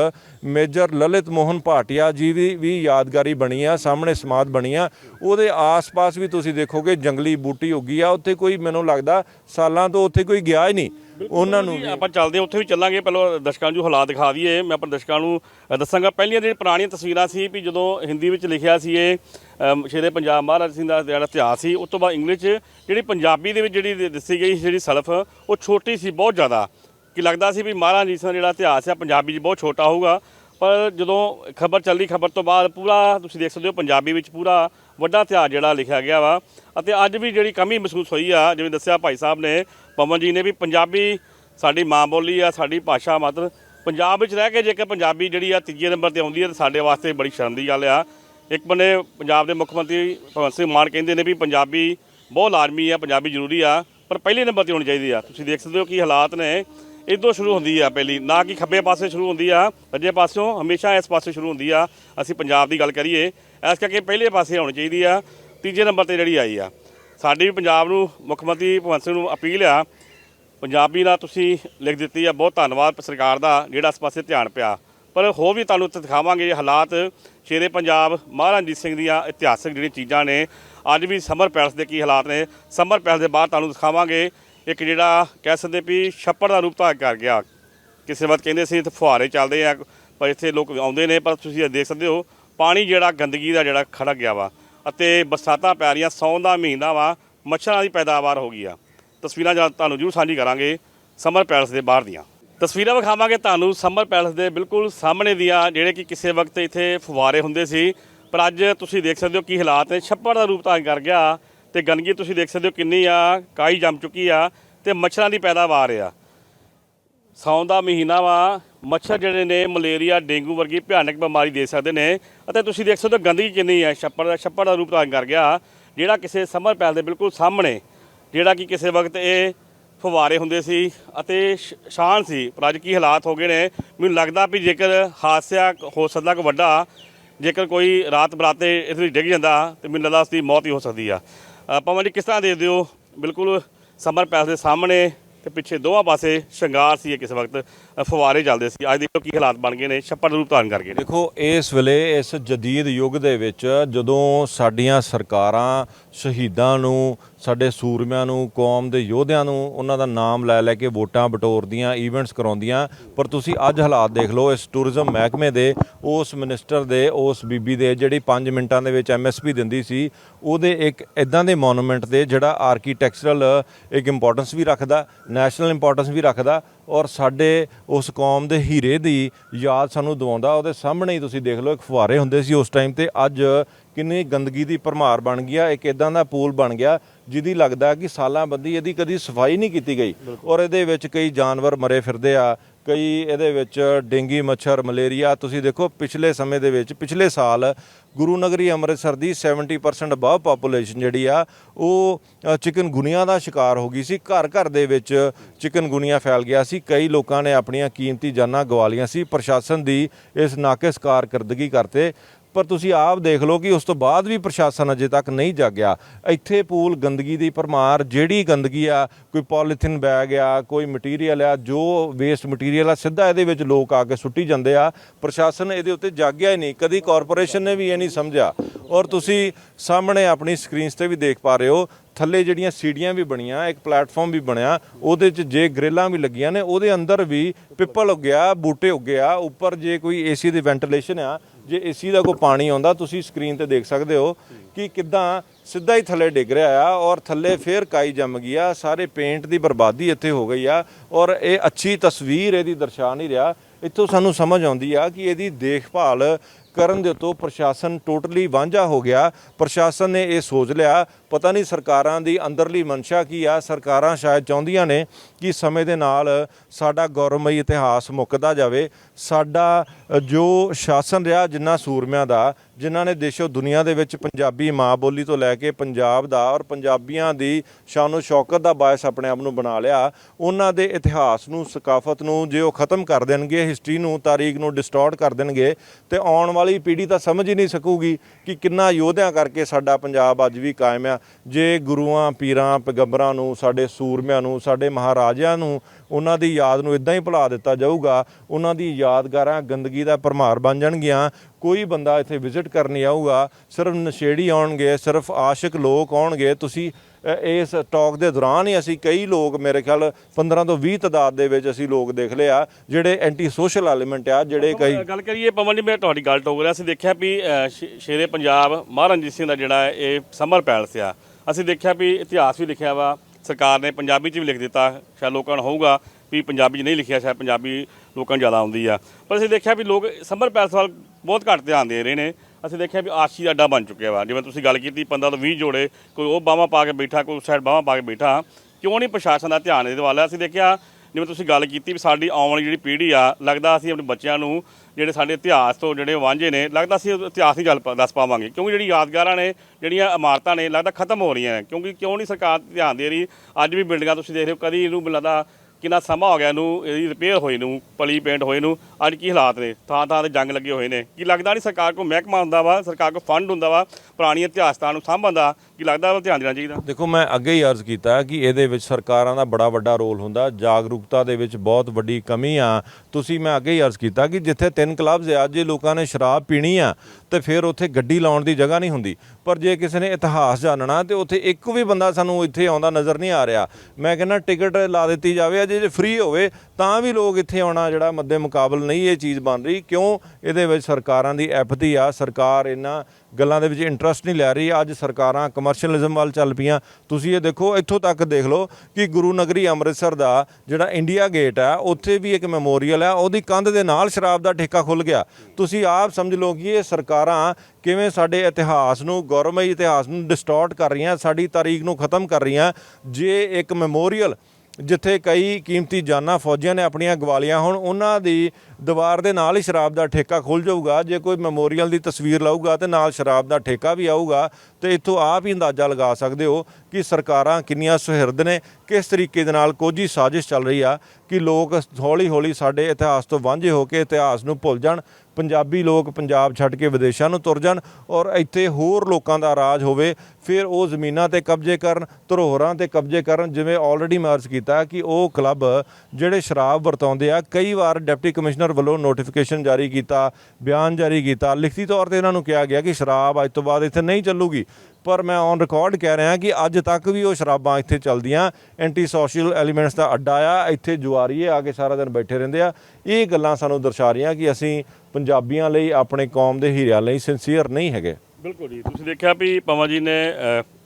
ਮੇਜਰ ਲਲਿਤ ਮੋਹਨ ਭਾਟੀਆ ਜੀ ਦੀ ਵੀ ਯਾਦਗਾਰੀ ਬਣੀ ਆ ਸਾਹਮਣੇ ਸਮਾਧ ਬਣੀ ਆ। ਉਹਦੇ ਆਸ-ਪਾਸ ਵੀ ਤੁਸੀਂ ਦੇਖੋਗੇ ਜੰਗਲੀ ਬੂਟੀ ਉੱਗੀ ਆ। ਉੱਥੇ ਕੋਈ ਮੈਨੂੰ ਲੱਗਦਾ ਸਾਲਾਂ ਤੋਂ ਉੱਥੇ ਕੋਈ ਗਿਆ ਹੀ ਨਹੀਂ। ਉਹਨਾਂ ਨੂੰ ਆਪਾਂ ਚੱਲਦੇ ਉੱਥੇ ਵੀ ਚੱਲਾਂਗੇ। ਪਹਿਲਾਂ ਦਰਸ਼ਕਾਂ ਨੂੰ ਹਾਲਾਤ ਦਿਖਾ ਦਈਏ ਮੈਂ ਆਪਣੇ ਦਰਸ਼ਕਾਂ ਨੂੰ ਦੱਸਾਂਗਾ। ਪਹਿਲੀਆਂ ਜਿਹੜੀਆਂ ਪੁਰਾਣੀਆਂ ਤਸਵੀਰਾਂ ਸੀ ਵੀ ਜਦੋਂ ਹਿੰਦੀ ਵਿੱਚ ਲਿਖਿਆ ਸੀ ਇਹ ਸ਼ੇਰੇ ਪੰਜਾਬ ਮਹਾਰਾਜ ਸਿੰਘ ਦਾ ਜਿਹੜਾ ਇਤਿਹਾਸ ਸੀ, ਉਸ ਤੋਂ ਬਾਅਦ ਇੰਗਲਿਸ਼ 'ਚ ਜਿਹੜੀ ਪੰਜਾਬੀ ਦੇ ਵਿੱਚ ਜਿਹੜੀ ਦੱਸੀ ਗਈ ਜਿਹੜੀ ਸਲਫ, ਉਹ ਛੋਟੀ ਸੀ, ਬਹੁਤ ਜ਼ਿਆਦਾ। ਕਿ ਲੱਗਦਾ ਸੀ ਵੀ ਮਹਾਰਾਜ ਜੀ ਸਿੰਘ ਦਾ ਜਿਹੜਾ ਇਤਿਹਾਸ ਹੈ ਪੰਜਾਬੀ 'ਚ ਬਹੁਤ ਛੋਟਾ ਹੋਊਗਾ। ਪਰ ਜਦੋਂ ਖਬਰ ਚੱਲੀ ਖਬਰ ਤੋਂ ਬਾਅਦ ਪੂਰਾ, ਤੁਸੀਂ ਦੇਖ ਸਕਦੇ ਹੋ ਪੰਜਾਬੀ ਵਿੱਚ ਪੂਰਾ ਵੱਡਾ ਇਤਿਹਾਸ ਜਿਹੜਾ ਲਿਖਿਆ ਗਿਆ ਵਾ। ਅਤੇ ਅੱਜ ਵੀ ਜਿਹੜੀ ਕਮੀ ਮਹਿਸੂਸ ਹੋਈ ਆ, ਜਿਵੇਂ ਦੱਸਿਆ ਭਾਈ ਸਾਹਿਬ ਨੇ, ਪਵਨ ਜੀ ਨੇ ਵੀ ਪੰਜਾਬੀ ਸਾਡੀ ਮਾਂ ਬੋਲੀ ਆ, ਸਾਡੀ ਭਾਸ਼ਾ ਮਾਤਰ ਪੰਜਾਬ ਵਿੱਚ ਰਹਿ ਕੇ ਜੇਕਰ ਪੰਜਾਬੀ ਜਿਹੜੀ ਆ ਤੀਜੇ ਨੰਬਰ ਤੇ ਆਉਂਦੀ ਹੈ ਤਾਂ ਸਾਡੇ ਵਾਸਤੇ ਬੜੀ ਸ਼ਰਮ ਦੀ ਗੱਲ ਆ। ਇੱਕ ਬੰਨੇ ਪੰਜਾਬ ਦੇ ਮੁੱਖ ਮੰਤਰੀ ਭਗਵੰਤ ਸਿੰਘ ਮਾਨ ਕਹਿੰਦੇ ਨੇ ਵੀ ਪੰਜਾਬੀ ਬਹੁਤ ਲਾਜ਼ਮੀ ਆ, ਪੰਜਾਬੀ ਜ਼ਰੂਰੀ ਆ, ਪਰ ਪਹਿਲੇ ਨੰਬਰ ਤੇ ਹੋਣੀ ਚਾਹੀਦੀ ਆ। ਤੁਸੀਂ ਦੇਖ ਸਕਦੇ ਹੋ ਕਿ ਹਾਲਾਤ ਨੇ। ਇਦੋਂ ਸ਼ੁਰੂ ਹੁੰਦੀ ਆ ਪਹਿਲੀ, ਨਾ ਕਿ ਖੱਬੇ ਪਾਸੇ ਸ਼ੁਰੂ ਹੁੰਦੀ ਆ ਸੱਜੇ ਪਾਸਿਓਂ ਹਮੇਸ਼ਾ ਇਸ ਪਾਸੇ ਸ਼ੁਰੂ ਹੁੰਦੀ ਆ। ਅਸੀਂ ਪੰਜਾਬ ਦੀ ਗੱਲ ਕਰੀਏ, ਇਸ ਕਰਕੇ ਪਹਿਲੇ ਪਾਸੇ ਹੋਣੀ ਚਾਹੀਦੀ ਆ, ਤੀਜੇ ਨੰਬਰ ਤੇ ਜਿਹੜੀ ਆਈ ਆ। ਸਾਡੀ ਵੀ ਪੰਜਾਬ ਨੂੰ ਮੁੱਖ ਮੰਤਰੀ ਭਗਵੰਤ ਸਿੰਘ ਨੂੰ ਅਪੀਲ ਆ, ਪੰਜਾਬੀ ਨਾਲ ਤੁਸੀਂ ਲਿਖ ਦਿੱਤੀ ਆ, ਬਹੁਤ ਧੰਨਵਾਦ ਸਰਕਾਰ ਦਾ, ਜਿਹੜਾ ਇਸ ਪਾਸੇ ਧਿਆਨ ਪਿਆ। ਪਰ ਹੋਰ ਵੀ ਤੁਹਾਨੂੰ ਦਿਖਾਵਾਂਗੇ ਹਾਲਾਤ ਸ਼ੇਰੇ ਪੰਜਾਬ ਮਹਾਰਾਜਾ ਸਿੰਘ ਦੀਆਂ ਇਤਿਹਾਸਕ ਜਿਹੜੀਆਂ ਚੀਜ਼ਾਂ ਨੇ। ਅੱਜ ਵੀ ਸਮਰ ਪੈਲਸ ਦੇ ਕੀ ਹਾਲਾਤ ਨੇ। ਸਮਰ ਪੈਲਸ ਦੇ ਬਾਹਰ ਤੁਹਾਨੂੰ ਦਿਖਾਵਾਂਗੇ ਇੱਕ ਜਿਹੜਾ ਕਹਿ ਸਕਦੇ ਵੀ ਛੱਪੜ ਦਾ ਰੂਪ ਧਾਰ ਕਰ ਗਿਆ। ਕਿਸੇ ਵਕਤ ਕਹਿੰਦੇ ਸੀ ਇੱਥੇ ਫੁਹਾਰੇ ਚੱਲਦੇ ਆ, ਪਰ ਇੱਥੇ ਲੋਕ ਆਉਂਦੇ ਨੇ, ਪਰ ਤੁਸੀਂ ਦੇਖ ਸਕਦੇ ਹੋ, ਪਾਣੀ ਜਿਹੜਾ ਗੰਦਗੀ ਦਾ ਜਿਹੜਾ ਖੜਕ ਗਿਆ ਵਾ ਅਤੇ ਬਰਸਾਤਾਂ ਪੈ ਰਹੀਆਂ, ਸੌਣ ਦਾ ਮਹੀਨਾ ਵਾ, ਮੱਛਰਾਂ ਦੀ ਪੈਦਾਵਾਰ ਹੋ ਗਈ ਆ। ਤਸਵੀਰਾਂ ਜਾਂ ਤੁਹਾਨੂੰ ਜ਼ਰੂਰ ਸਾਂਝੀ ਕਰਾਂਗੇ ਸਮਰ ਪੈਲਸ ਦੇ ਬਾਹਰ ਦੀਆਂ। ਤਸਵੀਰਾਂ ਵਿਖਾਵਾਂਗੇ ਤੁਹਾਨੂੰ ਸਮਰ ਪੈਲਸ ਦੇ ਬਿਲਕੁਲ ਸਾਹਮਣੇ ਦੀਆਂ, ਜਿਹੜੇ ਕਿ ਕਿਸੇ ਵਕਤ ਇੱਥੇ ਫੁਵਾਰੇ ਹੁੰਦੇ ਸੀ। ਪਰ ਅੱਜ ਤੁਸੀਂ ਦੇਖ ਸਕਦੇ ਹੋ ਕੀ ਹਾਲਾਤ ਨੇ। ਛੱਪੜ ਦਾ ਰੂਪ ਧਾਰਨ ਕਰ ਗਿਆ ਤੇ ਗੰਦਗੀ ਤੁਸੀਂ ਦੇਖ ਸਕਦੇ ਹੋ ਕਿੰਨੀ ਆ ਕਾਈ ਜੰਮ ਚੁੱਕੀ ਆ ਤੇ ਮੱਛਰਾਂ ਦੀ ਪੈਦਾਵਾਰ ਆ। ਸਾਉਣ ਦਾ ਮਹੀਨਾ ਵਾ, ਮੱਛਰ ਜਿਹੜੇ ਨੇ ਮਲੇਰੀਆ, ਡੇਂਗੂ ਵਰਗੀ ਭਿਆਨਕ ਬਿਮਾਰੀ ਦੇ ਸਕਦੇ ਨੇ। ਅਤੇ ਤੁਸੀਂ ਦੇਖ ਸਕਦੇ ਹੋ ਗੰਦਗੀ ਕਿੰਨੀ ਹੈ ਛੱਪੜ ਦਾ ਛੱਪੜ ਦਾ ਰੂਪ ਧਾਰਨ ਕਰ ਗਿਆ, ਜਿਹੜਾ ਕਿਸੇ ਸਮਰ ਪੈਲ ਦੇ ਬਿਲਕੁਲ ਸਾਹਮਣੇ, ਜਿਹੜਾ ਕਿ ਕਿਸੇ ਵਕਤ ਇਹ ਫੁਵਾਰੇ ਹੁੰਦੇ ਸੀ ਅਤੇ ਸ਼ਾਨ ਸੀ। ਪਰ ਅੱਜ ਕੀ ਹਾਲਾਤ ਹੋ ਗਏ ਨੇ? ਮੈਨੂੰ ਲੱਗਦਾ ਵੀ ਜੇਕਰ ਹਾਦਸਾ ਹੋ ਸਕਦਾ ਕੋ ਵੱਡਾ ਜੇਕਰ ਕੋਈ ਰਾਤ ਬਰਾਤੇ ਇਸ ਵਿੱਚ ਡਿੱਗ ਜਾਂਦਾ ਤੇ ਮੈਨੂੰ ਲੱਗਦਾ ਉਸ ਦੀ ਮੌਤ ਹੀ ਹੋ ਸਕਦੀ ਆ। ਅ, ਪਵਨ ਜੀ ਕਿਸ ਤਰ੍ਹਾਂ ਦੇਖਦੇ ਹੋ? ਬਿਲਕੁਲ ਸਮਰ ਪੈਲਸ ਦੇ ਸਾਹਮਣੇ ਤੇ ਪਿੱਛੇ ਦੋਵਾਂ ਪਾਸੇ ਸ਼ਿੰਗਾਰ ਸੀ ਕਿਸੇ ਵਕਤ। ਅ, ਫੁਵਾਰੇ ਚੱਲਦੇ ਸੀ। ਅੱਜ ਦੇਖੋ ਕੀ ਹਾਲਾਤ ਬਣ ਗਏ ਨੇ। ਛੱਪੜ ਰੂਪ ਧਾਰਨ ਕਰ ਗਏ ਦੇਖੋ ਇਸ ਵੇਲੇ ਇਸ ਜਦੀਦ ਯੁੱਗ ਦੇ ਵਿੱਚ ਜਦੋਂ ਸਾਡੀਆਂ ਸਰਕਾਰਾਂ ਸ਼ਹੀਦਾਂ ਨੂੰ ਸਾਡੇ ਸੂਰਮਿਆਂ ਨੂੰ, ਕੌਮ ਦੇ ਯੋਧਿਆਂ ਨੂੰ ਉਹਨਾਂ ਦਾ ਨਾਮ ਲੈ ਲੈ ਕੇ ਵੋਟਾਂ ਬਟੋਰਦੀਆਂ ਇਵੈਂਟਸ ਕਰਾਉਂਦੀਆਂ। ਪਰ ਤੁਸੀਂ ਅੱਜ ਹਾਲਾਤ ਦੇਖ ਲਓ, ਇਸ ਟੂਰਿਜ਼ਮ ਮਹਿਕਮੇ ਦੇ, ਉਸ ਮਿਨਿਸਟਰ ਦੇ, ਉਸ ਬੀਬੀ ਦੇ ਜਿਹੜੀ 5 ਮਿੰਟਾਂ ਦੇ ਵਿੱਚ ਐਮਐਸਪੀ ਦਿੰਦੀ ਸੀ, ਉਹਦੇ ਇੱਕ ਇਦਾਂ ਦੇ ਮੋਨੂਮੈਂਟ ਦੇ ਜਿਹੜਾ ਆਰਕੀਟੈਕਚਰਲ ਇੱਕ ਇੰਪੋਰਟੈਂਸ ਵੀ ਰੱਖਦਾ ਨੈਸ਼ਨਲ ਇੰਪੋਰਟੈਂਸ ਵੀ ਰੱਖਦਾ ਔਰ ਸਾਡੇ ਉਸ ਕੌਮ ਦੇ ਹੀਰੇ ਦੀ ਯਾਦ ਸਾਨੂੰ ਦਿਵਾਉਂਦਾ। ਉਹਦੇ ਸਾਹਮਣੇ ਹੀ ਤੁਸੀਂ ਦੇਖ ਲਓ, ਇੱਕ ਫੁਹਾਰੇ ਹੁੰਦੇ ਸੀ ਉਸ ਟਾਈਮ ਤੇ ਅੱਜ ਕਿੰਨੀ ਗੰਦਗੀ ਦੀ ਭਰਮਾਰ ਬਣ ਗਿਆ ਇੱਕ ਇਦਾਂ ਦਾ ਪੂਲ ਬਣ ਗਿਆ। ਜਿਹਦੀ ਲੱਗਦਾ ਕਿ ਸਾਲਾਂ ਬੱਧੀ ਇਹਦੀ ਕਦੀ ਸਫ਼ਾਈ ਨਹੀਂ ਕੀਤੀ ਗਈ। ਔਰ ਇਹਦੇ ਵਿੱਚ ਕਈ ਜਾਨਵਰ ਮਰੇ ਫਿਰਦੇ ਆ ਕਈ ਇਹਦੇ ਵਿੱਚ ਡੇਂਗੀ ਮੱਛਰ ਮਲੇਰੀਆ। ਤੁਸੀਂ ਦੇਖੋ ਪਿਛਲੇ ਸਮੇਂ ਦੇ ਵਿੱਚ ਪਿਛਲੇ ਸਾਲ ਗੁਰੂ ਨਗਰੀ ਅੰਮ੍ਰਿਤਸਰ ਦੀ 70% ਅਬਵ ਪਾਪੂਲੇਸ਼ਨ ਜਿਹੜੀ ਆ ਉਹ ਅ, ਚਿਕਨਗੁਨੀਆ ਦਾ ਸ਼ਿਕਾਰ ਹੋ ਗਈ ਸੀ। ਘਰ ਘਰ ਦੇ ਵਿੱਚ ਚਿਕਨਗੁਨੀਆ ਫੈਲ ਗਿਆ ਸੀ। ਕਈ ਲੋਕਾਂ ਨੇ ਆਪਣੀਆਂ ਕੀਮਤੀ ਜਾਨਾਂ ਗਵਾ ਲਈਆਂ ਸੀ। ਪ੍ਰਸ਼ਾਸਨ ਦੀ ਇਸ ਨਾਕਿਸ ਕਾਰਕਰਦਗੀ ਕਰਤੇ ਪਰ ਤੁਸੀਂ ਆਪ ਦੇਖ ਲਓ ਕਿ ਉਸ ਤੋਂ ਬਾਅਦ ਵੀ ਪ੍ਰਸ਼ਾਸਨ ਅਜੇ ਤੱਕ ਨਹੀਂ ਜਾਗਿਆ। ਇੱਥੇ ਪੂਲ ਗੰਦਗੀ ਦੀ ਭਰਮਾਰ, ਜਿਹੜੀ ਗੰਦਗੀ ਆ, ਕੋਈ ਪੋਲੀਥਿਨ ਬੈਗ ਆ, ਕੋਈ ਮਟੀਰੀਅਲ ਆ, ਜੋ ਵੇਸਟ ਮਟੀਰੀਅਲ ਆ, ਸਿੱਧਾ ਇਹਦੇ ਵਿੱਚ ਲੋਕ ਆ ਕੇ ਸੁੱਟੀ ਜਾਂਦੇ ਆ। ਪ੍ਰਸ਼ਾਸਨ ਇਹਦੇ ਉੱਤੇ ਜਾਗਿਆ ਹੀ ਨਹੀਂ। ਕਦੀ ਕਾਰਪੋਰੇਸ਼ਨ ਨੇ ਵੀ ਇਹ ਨਹੀਂ ਸਮਝਿਆ। ਔਰ ਤੁਸੀਂ ਸਾਹਮਣੇ ਆਪਣੀ ਸਕਰੀਨਸ ਤੇ ਵੀ ਦੇਖ ਪਾ ਰਹੇ ਹੋ, ਥੱਲੇ ਜਿਹੜੀਆਂ ਸੀੜੀਆਂ ਵੀ ਬਣੀਆਂ, ਇੱਕ ਪਲੇਟਫਾਰਮ ਵੀ ਬਣਿਆ, ਉਹਦੇ 'ਚ ਜੇ ਗ੍ਰਿਲਾਂ ਵੀ ਲੱਗੀਆਂ ਨੇ, ਉਹਦੇ ਅੰਦਰ ਵੀ ਪਿੱਪਲ ਉੱਗਿਆ ਬੂਟੇ ਉੱਗਿਆ ਉੱਪਰ ਜੇ ਕੋਈ ਏਸੀ ਦੀ ਵੈਂਟੀਲੇਸ਼ਨ ਆ ਜੇ ਏਸੀ ਦਾ ਕੋਈ ਪਾਣੀ ਆਉਂਦਾ, ਤੁਸੀਂ ਸਕਰੀਨ ਤੇ ਦੇਖ ਸਕਦੇ ਹੋ ਕਿ ਕਿਦਾਂ ਸਿੱਧਾ ਹੀ ਥੱਲੇ ਡਿੱਗ ਰਿਹਾ ਆ ਔਰ ਥੱਲੇ ਫੇਰ ਕਾਈ ਜੰਮ ਗਈ ਆ, ਸਾਰੇ ਪੇਂਟ ਦੀ ਬਰਬਾਦੀ ਇੱਥੇ ਹੋ ਗਈ ਆ ਔਰ ਇਹ ਅੱਛੀ ਤਸਵੀਰ ਇਹਦੀ ਦਰਸਾ ਨਹੀਂ ਰਿਹਾ। ਇੱਥੋਂ ਸਾਨੂੰ ਸਮਝ ਆਉਂਦੀ ਆ ਕਿ ਇਹਦੀ ਦੇਖਭਾਲ ਕਰਨ ਦੇ ਉੱਤੋਂ ਪ੍ਰਸ਼ਾਸਨ ਟੋਟਲੀ ਵਾਂਝਾ ਹੋ ਗਿਆ। ਪ੍ਰਸ਼ਾਸਨ ਨੇ ਇਹ ਸੋਚ ਲਿਆ, ਪਤਾ ਨਹੀਂ ਸਰਕਾਰਾਂ ਦੀ ਅੰਦਰਲੀ ਮਨਸ਼ਾ ਕੀ ਆ। ਸਰਕਾਰਾਂ ਸ਼ਾਇਦ ਚਾਹੁੰਦੀਆਂ ਨੇ ਕਿ ਸਮੇਂ ਦੇ ਨਾਲ ਸਾਡਾ ਗੌਰਵਮਈ ਇਤਿਹਾਸ ਮੁੱਕਦਾ ਜਾਵੇ। ਸਾਡਾ ਜੋ ਸ਼ਾਸਨ ਰਿਹਾ ਜਿੰਨਾ ਸੂਰਮਿਆਂ ਦਾ ਜਿਨ੍ਹਾਂ ਨੇ ਦੇਸ਼ੋ ਦੁਨੀਆ ਦੇ ਵਿੱਚ ਪੰਜਾਬੀ ਮਾਂ ਬੋਲੀ ਤੋਂ ਲੈ ਕੇ ਪੰਜਾਬ ਦਾ ਔਰ ਪੰਜਾਬੀਆਂ ਦੀ ਸ਼ਾਨੋ ਸ਼ੌਕਤ ਦਾ ਬਾਇਸ ਆਪਣੇ ਆਪ ਨੂੰ ਬਣਾ ਲਿਆ, ਉਹਨਾਂ ਦੇ ਇਤਿਹਾਸ ਨੂੰ, ਸਕਾਫਤ ਨੂੰ ਜੇ ਉਹ ਖਤਮ ਕਰ ਦੇਣਗੇ, ਹਿਸਟਰੀ ਨੂੰ, ਤਾਰੀਖ ਨੂੰ ਡਿਸਟੋਰਟ ਕਰ ਦੇਣਗੇ ਤੇ ਆਉਣ ਵਾਲੀ ਪੀੜ੍ਹੀ ਤਾਂ ਸਮਝ ਹੀ ਨਹੀਂ ਸਕੂਗੀ ਕਿ ਕਿੰਨਾ ਯੋਧਿਆਂ ਕਰਕੇ ਸਾਡਾ ਪੰਜਾਬ ਅੱਜ ਵੀ ਕਾਇਮ ਆ। ਜੇ ਗੁਰੂਆਂ, ਪੀਰਾਂ, ਪੈਗੰਬਰਾਂ ਨੂੰ, ਸਾਡੇ ਸੂਰਮਿਆਂ ਨੂੰ, ਸਾਡੇ ਮਹਾਰਾਜਿਆਂ ਨੂੰ ਉਹਨਾਂ ਦੀ ਯਾਦ ਨੂੰ ਇਦਾਂ ਹੀ ਭੁਲਾ ਦਿੱਤਾ ਜਾਊਗਾ। ਉਹਨਾਂ ਦੀ ਯਾਦਗਾਰਾਂ ਗੰਦਗੀ ਦਾ ਭਰਮਾਰ ਬਣ ਜਾਣਗੀਆਂ। ਕੋਈ ਬੰਦਾ ਇੱਥੇ ਵਿਜ਼ਿਟ ਕਰਨ ਆਊਗਾ। ਸਿਰਫ ਨਸ਼ੇੜੀ ਆਉਣਗੇ ਸਿਰਫ ਆਸ਼ਿਕ ਲੋਕ ਆਉਣਗੇ। ਤੁਸੀਂ ਇਸ ਟਾਕ ਦੇ ਦੌਰਾਨ ਹੀ ਅਸੀਂ ਕਈ ਲੋਕ ਮੇਰੇ ਖਿਆਲ 15 ਤੋਂ 20 ਤਦਾਦ ਦੇ ਵਿੱਚ ਅਸੀਂ ਲੋਕ ਦੇਖ ਲਏ ਆ ਜਿਹੜੇ ਐਂਟੀ ਸੋਸ਼ਲ ਐਲੀਮੈਂਟ ਆ ਜਿਹੜੇ ਕਈ ਗੱਲ ਕਰੀਏ ਪਵਨ ਜੀ ਮੈਂ ਤੁਹਾਡੀ ਗੱਲ ਟੋਕ ਰਿਹਾ। ਅਸੀਂ ਦੇਖਿਆ ਵੀ ਸ਼ੇਰੇ ਪੰਜਾਬ ਮਹਾਰਣਜੀਤ ਸਿੰਘ ਦਾ ਜਿਹੜਾ ਇਹ ਸਮਰ ਪੈਲਸ ਆ। ਅਸੀਂ ਦੇਖਿਆ ਵੀ ਇਤਿਹਾਸ ਵੀ ਲਿਖਿਆ ਵਾ। ਸਰਕਾਰ ਨੇ ਪੰਜਾਬੀ 'ਚ ਵੀ ਲਿਖ ਦਿੱਤਾ, ਸ਼ਾਇਦ ਲੋਕਾਂ ਨੂੰ ਹੋਊਗਾ ਵੀ ਪੰਜਾਬੀ 'ਚ ਨਹੀਂ ਲਿਖਿਆ, ਸ਼ਾਇਦ ਪੰਜਾਬੀ ਲੋਕਾਂ ਨੂੰ ਜ਼ਿਆਦਾ ਆਉਂਦੀ ਆ। ਪਰ ਅਸੀਂ ਦੇਖਿਆ ਵੀ ਲੋਕ ਸਮਰ ਪੈਲਸ ਵੱਲ ਬਹੁਤ ਘੱਟ ਧਿਆਨ ਦੇ ਰਹੇ ਨੇ। ਅਸੀਂ ਦੇਖਿਆ ਵੀ ਆਸ਼ੀ ਦਾ ਅੱਡਾ ਬਣ ਚੁੱਕਿਆ ਵਾ। ਜਿਵੇਂ ਤੁਸੀਂ ਗੱਲ ਕੀਤੀ 15 ਤੋਂ 20 ਜੋੜੇ, ਕੋਈ ਉਹ ਬਾਹਾਂ ਪਾ ਕੇ ਬੈਠਾ, ਕੋਈ ਸਾਈਡ ਬਾਹਾਂ ਪਾ ਕੇ ਬੈਠਾ। ਕਿਉਂ ਨਹੀਂ ਪ੍ਰਸ਼ਾਸਨ ਦਾ ਧਿਆਨ ਇਹਦੇ ਵੱਲ ਅਸੀਂ ਦੇਖਿਆ ਜਿਵੇਂ ਤੁਸੀਂ ਗੱਲ ਕੀਤੀ ਵੀ ਸਾਡੀ ਆਉਣ ਵਾਲੀ ਜਿਹੜੀ ਪੀੜ੍ਹੀ ਆ, ਲੱਗਦਾ ਅਸੀਂ ਆਪਣੇ ਬੱਚਿਆਂ ਨੂੰ ਜਿਹੜੇ ਸਾਡੇ ਇਤਿਹਾਸ ਤੋਂ ਜਿਹੜੇ ਵਾਂਝੇ ਨੇ, ਲੱਗਦਾ ਅਸੀਂ ਇਤਿਹਾਸ ਨਹੀਂ ਗੱਲ ਪ- ਦੱਸ ਪਾਵਾਂਗੇ। ਕਿਉਂਕਿ ਜਿਹੜੀ ਯਾਦਗਾਰਾਂ ਨੇ, ਜਿਹੜੀਆਂ ਇਮਾਰਤਾਂ ਨੇ, ਲੱਗਦਾ ਖਤਮ ਹੋ ਰਹੀਆਂ ਨੇ। ਕਿਉਂਕਿ ਕਿਉਂ ਨਹੀਂ ਸਰਕਾਰ ਧਿਆਨ ਦੇ ਰਹੀ? ਅੱਜ ਵੀ ਬਿਲਡਿੰਗਾਂ ਤੁਸੀਂ ਦੇਖ ਰਹੇ ਹੋ, ਕਦੀ ਇਹਨੂੰ ਮੈਨੂੰ ਲੱਗਦਾ ਕਿੰਨਾ ਸਮਾਂ ਹੋ ਗਿਆ ਇਹਨੂੰ, ਇਹਦੀ ਰਿਪੇਅਰ ਹੋਈ ਨੂੰ, ਪਲੀ ਪੇਂਟ ਹੋਏ ਨੂੰ, ਅੱਜ ਕੀ ਹਾਲਾਤ ਨੇ? ਥਾਂ ਥਾਂ ਤੇ ਜੰਗ ਲੱਗੇ ਹੋਏ ਨੇ। ਕੀ ਲੱਗਦਾ ਨਹੀਂ ਸਰਕਾਰ ਕੋਲ ਮਹਿਕਮਾ ਹੁੰਦਾ ਵਾ, ਸਰਕਾਰ ਕੋਲ ਫੰਡ ਹੁੰਦਾ ਵਾ ਪੁਰਾਣੀ ਇਤਿਹਾਸਤਾਂ ਨੂੰ ਸਾਂਭਣ ਦਾ? ਕੀ ਲੱਗਦਾ ਵਾ ਧਿਆਨ ਦੇਣਾ ਚਾਹੀਦਾ? ਦੇਖੋ, ਮੈਂ ਅੱਗੇ ਹੀ ਅਰਜ਼ ਕੀਤਾ ਕਿ ਇਹਦੇ ਵਿੱਚ ਸਰਕਾਰਾਂ ਦਾ ਬੜਾ ਵੱਡਾ ਰੋਲ ਹੁੰਦਾ। ਜਾਗਰੂਕਤਾ ਦੇ ਵਿੱਚ ਬਹੁਤ ਵੱਡੀ ਕਮੀ ਆ। ਤੁਸੀਂ, ਮੈਂ ਅੱਗੇ ਹੀ ਅਰਜ਼ ਕੀਤਾ ਕਿ ਜਿੱਥੇ ਤਿੰਨ ਕਲੱਬਸ ਆ, ਜੇ ਲੋਕਾਂ ਨੇ ਸ਼ਰਾਬ ਪੀਣੀ ਆ, ਤੇ ਫਿਰ ਉੱਥੇ ਗੱਡੀ ਲਾਉਣ ਦੀ ਜਗ੍ਹਾ ਨਹੀਂ ਹੁੰਦੀ। ਪਰ ਜੇ ਕਿਸੇ ਨੇ ਇਤਿਹਾਸ ਜਾਣਨਾ ਤੇ ਉੱਥੇ ਇੱਕ ਵੀ ਬੰਦਾ ਸਾਨੂੰ ਇੱਥੇ ਆਉਂਦਾ ਨਜ਼ਰ ਨਹੀਂ ਆ ਰਿਹਾ। ਮੈਂ ਕਹਿੰਦਾ, ਟਿਕਟ ਲਾ ਦਿੱਤੀ ਜਾਵੇ ਜੇ ਫ੍ਰੀ ਹੋਵੇ, ਤਾਂ ਵੀ ਲੋਕ ਇੱਥੇ ਆਉਣਾ ਜਿਹੜਾ ਮੱਦੇ ਮੁਕਾਬਲ ਨਹੀਂ ਇਹ ਚੀਜ਼ ਬਣ ਰਹੀ। ਕਿਉਂ? ਇਹਦੇ ਵਿੱਚ ਸਰਕਾਰਾਂ ਦੀ ਐਪਥੀ ਆ। ਸਰਕਾਰ ਇਹਨਾਂ ਗੱਲਾਂ ਦੇ ਵਿੱਚ ਇੰਟਰਸਟ ਨਹੀਂ ਲੈ ਰਹੀ, ਅੱਜ ਸਰਕਾਰਾਂ ਕਮਰਸ਼ੀਅਲਿਜ਼ਮ ਵੱਲ ਚੱਲ ਪਈਆਂ। ਤੁਸੀਂ ਇਹ ਦੇਖੋ, ਇੱਥੋਂ ਤੱਕ ਦੇਖ ਲਓ ਕਿ ਗੁਰੂ ਨਗਰੀ ਅੰਮ੍ਰਿਤਸਰ ਦਾ ਜਿਹੜਾ ਇੰਡੀਆ ਗੇਟ ਆ ਉੱਥੇ ਵੀ ਇੱਕ ਮੈਮੋਰੀਅਲ ਆ ਉਹਦੀ ਕੰਧ ਦੇ ਨਾਲ ਸ਼ਰਾਬ ਦਾ ਠੇਕਾ ਖੁੱਲ ਗਿਆ। ਤੁਸੀਂ ਆਪ ਸਮਝ ਲਓ ਕਿ ਇਹ ਸਰਕਾਰਾਂ ਕਿਵੇਂ ਸਾਡੇ ਇਤਿਹਾਸ ਨੂੰ, ਗੌਰਵਮਈ ਇਤਿਹਾਸ ਨੂੰ ਡਿਸਟੋਰਟ ਕਰ ਰਹੀਆਂ, ਸਾਡੀ ਤਾਰੀਖ ਨੂੰ ਖਤਮ ਕਰ ਰਹੀਆਂ। ਜੇ ਇੱਕ ਮੈਮੋਰੀਅਲ ਜਿੱਥੇ ਕਈ ਕੀਮਤੀ ਜਾਨਾਂ ਫੌਜੀਆਂ ਨੇ ਆਪਣੀਆਂ ਗਵਾਲੀਆਂ ਹੁਣ, ਉਹਨਾਂ ਦੀ ਦੀਵਾਰ ਦੇ ਨਾਲ ਹੀ ਸ਼ਰਾਬ ਦਾ ਠੇਕਾ ਖੁੱਲ ਜਾਊਗਾ। ਜੇ ਕੋਈ ਮੈਮੋਰੀਅਲ ਦੀ ਤਸਵੀਰ ਲਾਊਗਾ ਤੇ ਨਾਲ ਸ਼ਰਾਬ ਦਾ ਠੇਕਾ ਵੀ ਆਊਗਾ, ਤੇ ਇੱਥੋਂ ਆਪ ਹੀ ਅੰਦਾਜ਼ਾ ਲਗਾ ਸਕਦੇ ਹੋ ਕਿ ਸਰਕਾਰਾਂ ਕਿੰਨੀਆਂ ਸੁਹਿਰਦ ਨੇ, ਕਿਸ ਤਰੀਕੇ ਦੇ ਨਾਲ ਕੋਝੀ ਸਾਜ਼ਿਸ਼ ਚੱਲ ਰਹੀ ਆ ਕਿ ਲੋਕ ਹੌਲੀ ਹੌਲੀ ਸਾਡੇ ਇਤਿਹਾਸ ਤੋਂ ਵਾਂਝੇ ਹੋ ਕੇ ਇਤਿਹਾਸ ਨੂੰ ਭੁੱਲ ਜਾਣ। ਪੰਜਾਬੀ ਲੋਕ ਪੰਜਾਬ ਛੱਡ ਕੇ ਵਿਦੇਸ਼ਾਂ ਨੂੰ ਤੁਰ ਜਾਣ ਔਰ ਇੱਥੇ ਹੋਰ ਲੋਕਾਂ ਦਾ ਰਾਜ ਹੋਵੇ, ਫਿਰ ਉਹ ਜ਼ਮੀਨਾਂ ਤੇ ਕਬਜ਼ੇ ਕਰਨ, ਧਰੋਹਰਾਂ ਤੇ ਕਬਜ਼ੇ ਕਰਨ, ਜਿਵੇਂ ਆਲਰੇਡੀ ਮਾਰਚ ਕੀਤਾ ਕਿ ਉਹ ਕਲੱਬ ਜਿਹੜੇ ਸ਼ਰਾਬ ਵਰਤਾਉਂਦੇ ਆ, ਕਈ ਵਾਰ ਡਿਪਟੀ ਕਮਿਸ਼ਨਰ ਵੱਲੋਂ ਨੋਟੀਫਿਕੇਸ਼ਨ ਜਾਰੀ ਕੀਤਾ, ਬਿਆਨ ਜਾਰੀ ਕੀਤਾ, ਲਿਖਤੀ ਤੌਰ ਤੇ ਇਹਨਾਂ ਨੂੰ ਕਿਹਾ ਗਿਆ ਕਿ ਸ਼ਰਾਬ ਅੱਜ ਤੋਂ ਬਾਅਦ ਇੱਥੇ ਨਹੀਂ ਚੱਲੂਗੀ। ਪਰ ਮੈਂ ਔਨ ਰਿਕਾਰਡ ਕਹਿ ਰਿਹਾ ਕਿ ਅੱਜ ਤੱਕ ਵੀ ਉਹ ਸ਼ਰਾਬਾਂ ਇੱਥੇ ਚੱਲਦੀਆਂ। ਐਂਟੀ ਸੋਸ਼ਲ ਐਲੀਮੈਂਟਸ ਦਾ ਅੱਡਾ ਆ, ਇੱਥੇ ਜੁਆਰੀਏ ਆ ਕੇ ਸਾਰਾ ਦਿਨ ਬੈਠੇ ਰਹਿੰਦੇ ਆ। ਇਹ ਗੱਲਾਂ ਸਾਨੂੰ ਦਰਸਾ ਰਹੀਆਂ ਕਿ ਅਸੀਂ ਪੰਜਾਬੀਆਂ ਲਈ, ਆਪਣੇ ਕੌਮ ਦੇ ਹੀਰਿਆਂ ਲਈ ਸਿੰਸੀਅਰ ਨਹੀਂ ਹੈਗੇ। ਬਿਲਕੁਲ ਜੀ। ਤੁਸੀਂ ਦੇਖਿਆ ਵੀ ਪਵਨ ਜੀ ਨੇ